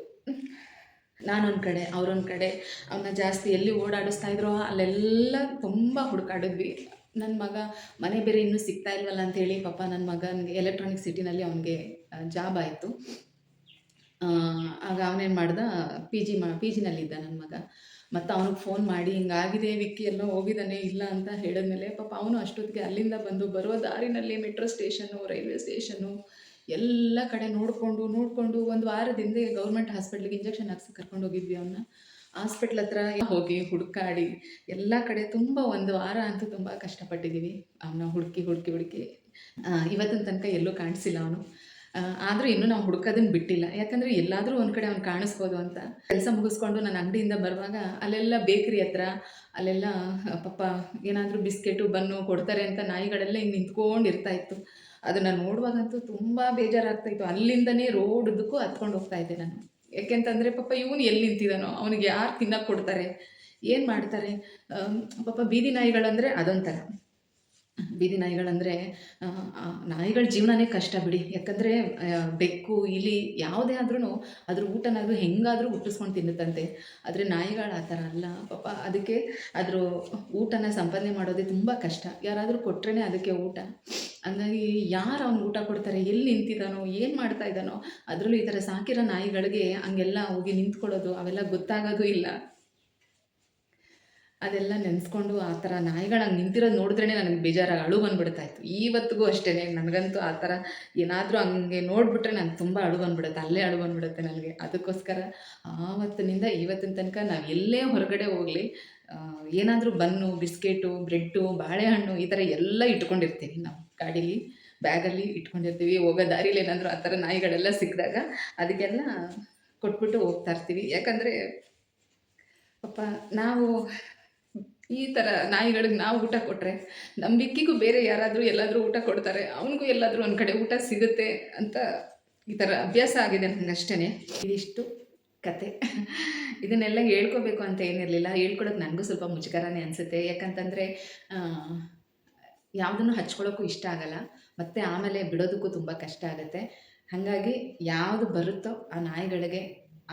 ನಾನೊಂದು ಕಡೆ, ಅವರೊಂದು ಕಡೆ. ಅವನ್ನ ಜಾಸ್ತಿ ಎಲ್ಲಿ ಓಡಾಡಿಸ್ತಾ ಇದ್ರೋ ಅಲ್ಲೆಲ್ಲ ತುಂಬ ಹುಡುಕಾಡಿದ್ವಿ. ನನ್ನ ಮಗ ಮನೆ ಬೇರೆ ಇನ್ನೂ ಸಿಗ್ತಾ ಇಲ್ವಲ್ಲ ಅಂತೇಳಿ ಪಾಪ ನನ್ನ ಮಗನಿಗೆ ಎಲೆಕ್ಟ್ರಾನಿಕ್ ಸಿಟಿನಲ್ಲಿ ಅವನಿಗೆ ಜಾಬ್ ಆಯಿತು. ಆಗ ಅವನೇನು ಮಾಡ್ದ? ಪಿ ಜಿ ಮಾ ಪಿ ಜಿನಲ್ಲಿದ್ದ ನನ್ನ ಮಗ. ಮತ್ತು ಅವನಿಗೆ ಫೋನ್ ಮಾಡಿ, ಹಿಂಗಾಗಿದೆ ವಿಕ್ಕಿ ಎಲ್ಲೋ ಹೋಗಿದ್ದಾನೆ ಇಲ್ಲ ಅಂತ ಹೇಳಿದ್ಮೇಲೆ ಪಾಪ ಅವನು ಅಷ್ಟೊತ್ತಿಗೆ ಅಲ್ಲಿಂದ ಬಂದು ಬರುವ ದಾರಿನಲ್ಲಿ ಮೆಟ್ರೋ ಸ್ಟೇಷನ್ನು ರೈಲ್ವೆ ಸ್ಟೇಷನ್ನು ಎಲ್ಲ ಕಡೆ ನೋಡಿಕೊಂಡು ನೋಡಿಕೊಂಡು ಒಂದು ವಾರದಿಂದ ಗೌರ್ಮೆಂಟ್ ಹಾಸ್ಪಿಟ್ಲಿಗೆ ಇಂಜೆಕ್ಷನ್ ಹಾಕ್ಸಿ ಕರ್ಕೊಂಡು ಹೋಗಿದ್ವಿ ಅವನ್ನ ಹಾಸ್ಪಿಟ್ಲ್ ಹತ್ರ ಹೋಗಿ ಹುಡುಕಾಡಿ, ಎಲ್ಲ ಕಡೆ ತುಂಬ ಒಂದು ವಾರ ಅಂತೂ ತುಂಬ ಕಷ್ಟಪಟ್ಟಿದ್ದೀವಿ ಅವನ್ನ ಹುಡುಕಿ ಹುಡುಕಿ ಹುಡುಕಿ. ಇವತ್ತಿನ ತನಕ ಎಲ್ಲೂ ಕಾಣಿಸಿಲ್ಲ ಅವನು. ಆದರೂ ಇನ್ನೂ ನಾವು ಹುಡುಕೋದನ್ನು ಬಿಟ್ಟಿಲ್ಲ. ಯಾಕಂದರೆ ಎಲ್ಲಾದರೂ ಒಂದು ಕಡೆ ಅವ್ನು ಕಾಣಿಸ್ಬೋದು ಅಂತ. ಕೆಲಸ ಮುಗಿಸ್ಕೊಂಡು ನಾನು ಅಂಗಡಿಯಿಂದ ಬರುವಾಗ ಅಲ್ಲೆಲ್ಲ ಬೇಕ್ರಿ ಹತ್ರ, ಅಲ್ಲೆಲ್ಲ ಪಾಪ ಏನಾದರೂ ಬಿಸ್ಕೆಟು, ಬನ್ನು ಕೊಡ್ತಾರೆ ಅಂತ ನಾಯಿಗಳೆಲ್ಲ ಹಿಂಗೆ ನಿಂತ್ಕೊಂಡು ಇರ್ತಾ ಇತ್ತು. ಅದನ್ನು ನೋಡುವಾಗಂತೂ ತುಂಬ ಬೇಜಾರಾಗ್ತಾಯಿತ್ತು ಅಲ್ಲಿಂದನೇ ರೋಡ್ ಉದ್ದಕ್ಕೂ ಹತ್ಕೊಂಡು ಹೋಗ್ತಾ ಇದ್ದೆ ನಾನು. ಯಾಕೆಂತಂದರೆ ಪಾಪ ಇವನು ಎಲ್ಲಿ ನಿಂತಿದ್ದಾನೋ ಅವನಿಗೆ ಯಾರು ತಿನ್ನಕ್ಕೆ ಕೊಡ್ತಾರೆ, ಏನು ಮಾಡ್ತಾರೆ? ಪಾಪ ಬೀದಿ ನಾಯಿಗಳಂದರೆ ಅದೊಂಥರ. ಬೀದಿ ನಾಯಿಗಳಂದರೆ ನಾಯಿಗಳ ಜೀವನನೇ ಕಷ್ಟ ಬಿಡಿ. ಯಾಕಂದರೆ ಬೆಕ್ಕು, ಇಲಿ ಯಾವುದೇ ಆದ್ರೂ ಅದ್ರ ಊಟನಾದರೂ ಹೆಂಗಾದರೂ ಹುಟ್ಟಿಸ್ಕೊಂಡು ತಿನ್ನುತ್ತಂತೆ. ಆದರೆ ನಾಯಿಗಳು ಆ ಥರ ಅಲ್ಲ. ಪಾಪ ಅದಕ್ಕೆ ಅದ್ರ ಊಟನ ಸಂಪಾದನೆ ಮಾಡೋದೇ ತುಂಬ ಕಷ್ಟ. ಯಾರಾದರೂ ಕೊಟ್ರೇ ಅದಕ್ಕೆ ಊಟ. ಹಂಗಾಗಿ ಯಾರು ಅವ್ನು ಊಟ ಕೊಡ್ತಾರೆ, ಎಲ್ಲಿ ನಿಂತಿದ್ದಾನೋ, ಏನು ಮಾಡ್ತಾ ಇದ್ದಾನೋ, ಅದರಲ್ಲೂ ಈ ಥರ ಸಾಕಿರೋ ನಾಯಿಗಳಿಗೆ ಹಂಗೆಲ್ಲ ಹೋಗಿ ನಿಂತ್ಕೊಳ್ಳೋದು, ಅವೆಲ್ಲ ಗೊತ್ತಾಗೋದು ಇಲ್ಲ. ಅದೆಲ್ಲ ನೆನೆಸ್ಕೊಂಡು ಆ ಥರ ನಾಯಿಗಳು ಹಂಗೆ ನಿಂತಿರೋದು ನೋಡಿದ್ರೇ ನನಗೆ ಬೇಜಾರಾಗಿ ಅಳು ಬಂದ್ಬಿಡ್ತಾ ಇತ್ತು ಇವತ್ತಿಗೂ ಅಷ್ಟೇ ನನಗಂತೂ ಆ ಥರ ಏನಾದರೂ ಹಂಗೆ ನೋಡಿಬಿಟ್ರೆ ನನಗೆ ತುಂಬ ಅಳು ಬಂದ್ಬಿಡುತ್ತೆ, ಅಲ್ಲೇ ಅಳು ಬಂದ್ಬಿಡುತ್ತೆ ನನಗೆ. ಅದಕ್ಕೋಸ್ಕರ ಆವತ್ತಿನಿಂದ ಇವತ್ತಿನ ತನಕ ನಾವು ಎಲ್ಲೇ ಹೊರಗಡೆ ಹೋಗಲಿ ಏನಾದರೂ ಬನ್ನು, ಬಿಸ್ಕೆಟು, ಬ್ರೆಡ್ಡು, ಬಾಳೆಹಣ್ಣು ಈ ಥರ ಎಲ್ಲ ಇಟ್ಕೊಂಡಿರ್ತೀವಿ ನಾವು. ಗಾಡೀಲಿ, ಬ್ಯಾಗಲ್ಲಿ ಇಟ್ಕೊಂಡಿರ್ತೀವಿ. ಹೋಗೋ ದಾರಿಲಿ ಏನಾದರೂ ಆ ಥರ ನಾಯಿಗಳೆಲ್ಲ ಸಿಕ್ಕಿದಾಗ ಅದಕ್ಕೆಲ್ಲ ಕೊಟ್ಬಿಟ್ಟು ಹೋಗ್ತಾ ಇರ್ತೀವಿ. ಯಾಕಂದರೆ, ಪಾಪ ನಾವು ಈ ಥರ ನಾಯಿಗಳಿಗೆ ನಾವು ಊಟ ಕೊಟ್ಟರೆ ನಮ್ಮ ಬೇರೆ ಯಾರಾದರೂ ಎಲ್ಲಾದರೂ ಊಟ ಕೊಡ್ತಾರೆ, ಅವನಿಗೂ ಎಲ್ಲಾದರೂ ಒಂದು ಕಡೆ ಊಟ ಸಿಗುತ್ತೆ ಅಂತ ಈ ಥರ ಅಭ್ಯಾಸ ಆಗಿದೆ ನನಗೆ ಅಷ್ಟೇ ಇದಿಷ್ಟು ಕತೆ. ಇದನ್ನೆಲ್ಲ ಹೇಳ್ಕೋಬೇಕು ಅಂತ ಏನಿರಲಿಲ್ಲ. ಹೇಳ್ಕೊಳಕ್ಕೆ ನನಗೂ ಸ್ವಲ್ಪ ಮುಜುಗರನೇ ಅನಿಸುತ್ತೆ. ಯಾಕಂತಂದರೆ ಯಾವುದನ್ನು ಹಚ್ಕೊಳ್ಳೋಕ್ಕೂ ಇಷ್ಟ ಆಗಲ್ಲ. ಮತ್ತು ಆಮೇಲೆ ಬಿಡೋದಕ್ಕೂ ತುಂಬ ಕಷ್ಟ ಆಗುತ್ತೆ. ಹಾಗಾಗಿ ಯಾವುದು ಬರುತ್ತೋ ಆ ನಾಯಿಗಳಿಗೆ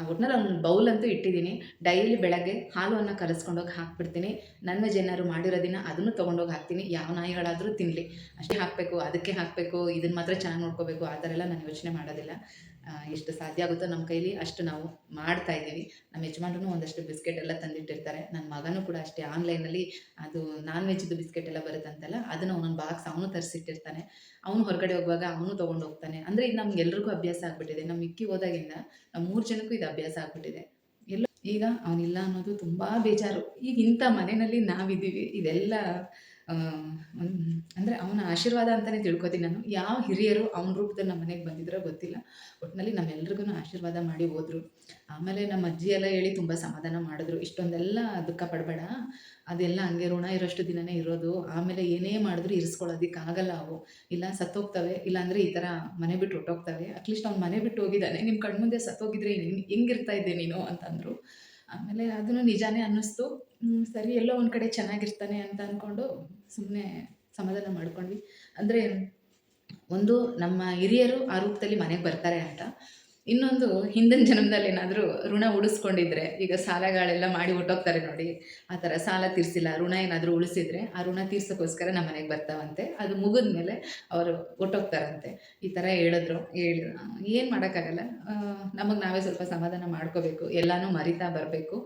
ಒಟ್ನಲ್ಲಿ ಒಂದು ಬೌಲ್ ಅಂತೂ ಇಟ್ಟಿದ್ದೀನಿ. ಡೈಲಿ ಬೆಳಗ್ಗೆ ಹಾಲನ್ನು ಕರೆಸ್ಕೊಂಡೋಗಿ ಹಾಕ್ಬಿಡ್ತೀನಿ. ನನ್ನ ವೆಜ್ ಏನಾದ್ರು ಮಾಡಿರೋ ದಿನ ಅದನ್ನು ತೊಗೊಂಡೋಗಿ ಹಾಕ್ತೀನಿ. ಯಾವ ನಾಯಿಗಳಾದರೂ ತಿನ್ನಲಿ ಅಷ್ಟೇ ಹಾಕಬೇಕು ಅದಕ್ಕೆ ಹಾಕಬೇಕು ಇದನ್ನು ಮಾತ್ರ ಚೆನ್ನಾಗಿ ನೋಡ್ಕೋಬೇಕು ಆ ಥರ ಎಲ್ಲ ನಾನು ಯೋಚನೆ ಮಾಡೋದಿಲ್ಲ. ಆ, ಎಷ್ಟು ಸಾಧ್ಯ ಆಗುತ್ತೋ ನಮ್ಮ ಕೈಲಿ ಅಷ್ಟು ನಾವು ಮಾಡ್ತಾ ಇದ್ದೀವಿ. ನಮ್ಮ ಯಜಮಾನ್ರು ಒಂದಷ್ಟು ಬಿಸ್ಕೆಟ್ ಎಲ್ಲ ತಂದಿಟ್ಟಿರ್ತಾರೆ. ನನ್ನ ಮಗನೂ ಕೂಡ ಅಷ್ಟೇ ಆನ್ಲೈನಲ್ಲಿ ಅದು ನಾನ್ ವೆಜ್ದು ಬಿಸ್ಕೆಟ್ ಎಲ್ಲ ಬರುತ್ತಂತಲ್ಲ, ಅದನ್ನು ಒಂದೊಂದು ಬಾಕ್ಸ್ ಅವನು ತರಿಸಿಟ್ಟಿರ್ತಾನೆ. ಅವನು ಹೊರಗಡೆ ಹೋಗುವಾಗ ಅವನು ತೊಗೊಂಡು ಹೋಗ್ತಾನೆ. ಅಂದರೆ ಇದು ನಮ್ಗೆಲ್ರಿಗೂ ಅಭ್ಯಾಸ ಆಗ್ಬಿಟ್ಟಿದೆ. ನಮ್ಮ ಇಕ್ಕಿ ಹೋದಾಗಿಂದ ನಮ್ಮ ಮೂರು ಜನಕ್ಕೂ ಇದು ಅಭ್ಯಾಸ ಆಗ್ಬಿಟ್ಟಿದೆ. ಎಲ್ಲ ಈಗ ಅವನಿಲ್ಲ ಅನ್ನೋದು ತುಂಬ ಬೇಜಾರು. ಈಗ ಇಂಥ ಮನೆಯಲ್ಲಿ ನಾವಿದ್ದೀವಿ. ಇದೆಲ್ಲ ಅಂದರೆ ಅವನ ಆಶೀರ್ವಾದ ಅಂತಲೇ ತಿಳ್ಕೊತೀನಿ ನಾನು. ಯಾವ ಹಿರಿಯರು ಅವನ ರೂಪದಲ್ಲಿ ನಮ್ಮ ಮನೆಗೆ ಬಂದಿದ್ರೋ ಗೊತ್ತಿಲ್ಲ. ಒಟ್ಟಿನಲ್ಲಿ ನಮ್ಮೆಲ್ರಿಗೂ ಆಶೀರ್ವಾದ ಮಾಡಿ ಹೋದರು. ಆಮೇಲೆ ನಮ್ಮ ಅಜ್ಜಿ ಎಲ್ಲ ಹೇಳಿ ತುಂಬ ಸಮಾಧಾನ ಮಾಡಿದ್ರು. ಇಷ್ಟೊಂದೆಲ್ಲ ದುಃಖ ಪಡಬೇಡ. ಅದೆಲ್ಲ ಹಂಗೆ ಋಣ ಇರೋಷ್ಟು ದಿನನೇ ಇರೋದು. ಆಮೇಲೆ ಏನೇ ಮಾಡಿದ್ರು ಇರಿಸ್ಕೊಳ್ಳೋದಕ್ಕಾಗಲ್ಲ ಅವು. ಇಲ್ಲ ಸತ್ತೋಗ್ತವೆ ಇಲ್ಲಾಂದರೆ ಈ ಥರ ಮನೆ ಬಿಟ್ಟು ಹೊಟ್ಟೋಗ್ತವೆ ಅಟ್ಲೀಸ್ಟ್ ಅವ್ನು ಮನೆ ಬಿಟ್ಟು ಹೋಗಿದ್ದಾನೆ. ನಿಮ್ಮ ಕಣ್ಮುಂದೆ ಸತ್ತೋಗಿದ್ರೆ ಹೆಂಗ್- ಹೆಂಗಿರ್ತಾ ಇದ್ದೆ ನೀನು ಅಂತಂದರು. ಆಮೇಲೆ ಅದನ್ನು ನಿಜಾನೇ ಅನ್ನಿಸ್ತು. ಸರಿ, ಎಲ್ಲೋ ಒಂದು ಕಡೆ ಚೆನ್ನಾಗಿರ್ತಾನೆ ಅಂತ ಅಂದ್ಕೊಂಡು ಸುಮ್ಮನೆ ಸಮಾಧಾನ ಮಾಡ್ಕೊಂಡ್ವಿ. ಅಂದರೆ ಒಂದು ನಮ್ಮ ಹಿರಿಯರು ಆ ರೂಪದಲ್ಲಿ ಮನೆಗೆ ಬರ್ತಾರೆ ಅಂತ. ಇನ್ನೊಂದು ಹಿಂದಿನ ಜನ್ಮದಲ್ಲಿ ಏನಾದರೂ ಋಣ ಉಳಿಸ್ಕೊಂಡಿದ್ರೆ, ಈಗ ಸಾಲಗಳೆಲ್ಲ ಮಾಡಿ ಹೊಟ್ಟೋಗ್ತಾರೆ ನೋಡಿ, ಆ ಥರ ಸಾಲ ತೀರಿಸಿಲ್ಲ, ಋಣ ಏನಾದರೂ ಉಳಿಸಿದ್ರೆ ಆ ಋಣ ತೀರ್ಸೋಕ್ಕೋಸ್ಕರ ನಮ್ಮ ಮನೆಗೆ ಬರ್ತಾವಂತೆ. ಅದು ಮುಗಿದ ಮೇಲೆ ಅವರು ಹೊಟ್ಟೋಗ್ತಾರಂತೆ ಈ ಥರ ಹೇಳಿದ್ರು, ಹೇಳಿ, ಏನು ಮಾಡೋಕ್ಕಾಗಲ್ಲ. ನಮಗೆ ನಾವೇ ಸ್ವಲ್ಪ ಸಮಾಧಾನ ಮಾಡ್ಕೋಬೇಕು, ಎಲ್ಲನೂ ಮರಿತಾ ಬರಬೇಕು.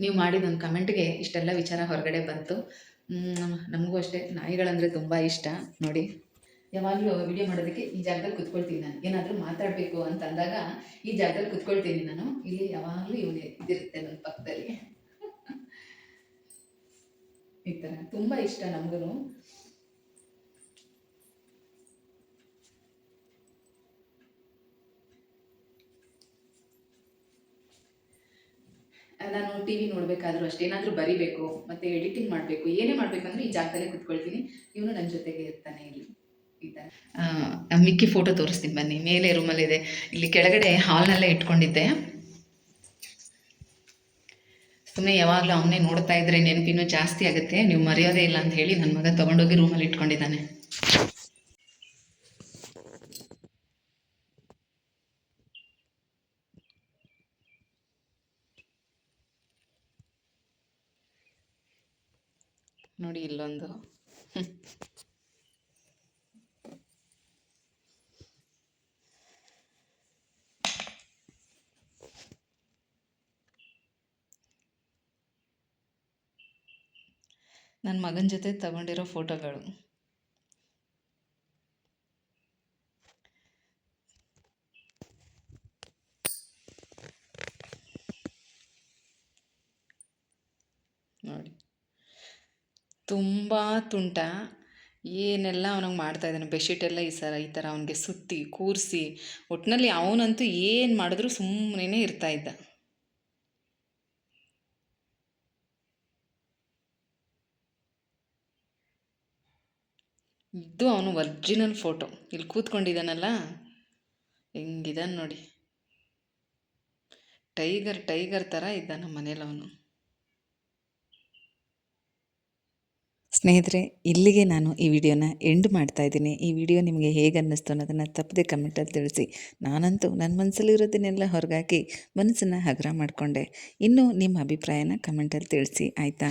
ನೀವು ಮಾಡಿದ ಒಂದು ಕಮೆಂಟ್ಗೆ ಇಷ್ಟೆಲ್ಲ ವಿಚಾರ ಹೊರಗಡೆ ಬಂತು. ನಮಗೂ ಅಷ್ಟೇ. ನಾಯಿಗಳಂದರೆ ತುಂಬ ಇಷ್ಟ. ನೋಡಿ, ಯಾವಾಗಲೂ ವಿಡಿಯೋ ಮಾಡೋದಕ್ಕೆ ಈ ಜಾಗದಲ್ಲಿ ಕುತ್ಕೊಳ್ತೀನಿ ನಾನು. ಏನಾದರೂ ಮಾತಾಡಬೇಕು ಅಂತ ಅಂದಾಗ ಈ ಜಾಗದಲ್ಲಿ ಕುತ್ಕೊಳ್ತೀನಿ ನಾನು. ಇಲ್ಲಿ ಯಾವಾಗಲೂ ಇವನೇ ಇದಿರುತ್ತೆ ನನ್ನ ಪಕ್ಕದಲ್ಲಿ. ಈ ಥರ ತುಂಬ ಇಷ್ಟ ನಮಗೂ ನಾನು ಟಿ ವಿ ನೋಡಬೇಕಾದ್ರೂ ಅಷ್ಟೇ, ಏನಾದರೂ ಬರಿಬೇಕು, ಮತ್ತು ಎಡಿಟಿಂಗ್ ಮಾಡಬೇಕು, ಏನೇ ಮಾಡಬೇಕಂದ್ರೆ ಈ ಜಾಗದಲ್ಲಿ ಕುತ್ಕೊಳ್ತೀನಿ. ಇವನು ನನ್ನ ಜೊತೆಗೆ ಇರ್ತಾನೆ ಇಲ್ಲಿ ಮಿಕ್ಕಿ ಫೋಟೋ ತೋರಿಸ್ತೀನಿ ಬನ್ನಿ. ಮೇಲೆ ರೂಮಲ್ಲಿದೆ ಇಲ್ಲಿ ಕೆಳಗಡೆ ಹಾಲ್ನಲ್ಲೇ ಇಟ್ಕೊಂಡಿದ್ದೆ. ಸುಮ್ಮನೆ ಯಾವಾಗಲೂ ಅವನ್ನೇ ನೋಡ್ತಾ ಇದ್ರೆ ನೆನಪಿನೂ ಜಾಸ್ತಿ ಆಗುತ್ತೆ. ನೀವು ಮರೆಯೋದೇ ಇಲ್ಲ ಅಂತ ಹೇಳಿ ನನ್ನ ಮಗ ತೊಗೊಂಡೋಗಿ ರೂಮಲ್ಲಿ ಇಟ್ಕೊಂಡಿದ್ದಾನೆ. ನೋಡಿ ಇಲ್ಲೊಂದು. ನನ್ನ ಮಗನ ಜೊತೆ ತಗೊಂಡಿರೋ ಫೋಟೋಗಳು ನೋಡಿ ತುಂಬ ತುಂಟ. ಏನೆಲ್ಲ ಅವನಿಗೆ ಮಾಡ್ತಾ ಇದ್ದಾನೆ, ಬೆಡ್ಶೀಟ್ ಎಲ್ಲ ಈ ಸರ ಈ ಥರ ಅವನಿಗೆ ಸುತ್ತಿ, ಕೂರಿಸಿ ಒಟ್ಟಿನಲ್ಲಿ ಅವನಂತೂ ಏನು ಮಾಡಿದ್ರು ಸುಮ್ಮನೆ ಇದ್ದ. ಇದು ಅವನು ಒರ್ಜಿನಲ್ ಫೋಟೋ. ಇಲ್ಲಿ ಕೂತ್ಕೊಂಡಿದ್ದಾನಲ್ಲ? ಹೆಂಗಿದಾನೆ ನೋಡಿ. ಟೈಗರ್ ಟೈಗರ್ ಥರ ಇದ್ದ ನಮ್ಮ ಮನೇಲಿ ಅವನು. ಸ್ನೇಹಿತರೆ, ಇಲ್ಲಿಗೆ ನಾನು ಈ ವಿಡಿಯೋನ ಎಂಡ್ ಮಾಡ್ತಾ ಇದ್ದೀನಿ. ಈ ವಿಡಿಯೋ ನಿಮಗೆ ಹೇಗೆ ಅನ್ನಿಸ್ತು ಅನ್ನೋದನ್ನು ತಪ್ಪದೆ ಕಮೆಂಟಲ್ಲಿ ತಿಳಿಸಿ. ನಾನಂತೂ ನನ್ನ ಮನಸ್ಸಲ್ಲಿರೋದನ್ನೆಲ್ಲ ಹೊರಗಾಕಿ ಮನಸ್ಸನ್ನು ಹಗುರ ಮಾಡಿಕೊಂಡೆ. ಇನ್ನೂ ನಿಮ್ಮ ಅಭಿಪ್ರಾಯನ ಕಮೆಂಟಲ್ಲಿ ತಿಳಿಸಿ, ಆಯಿತಾ?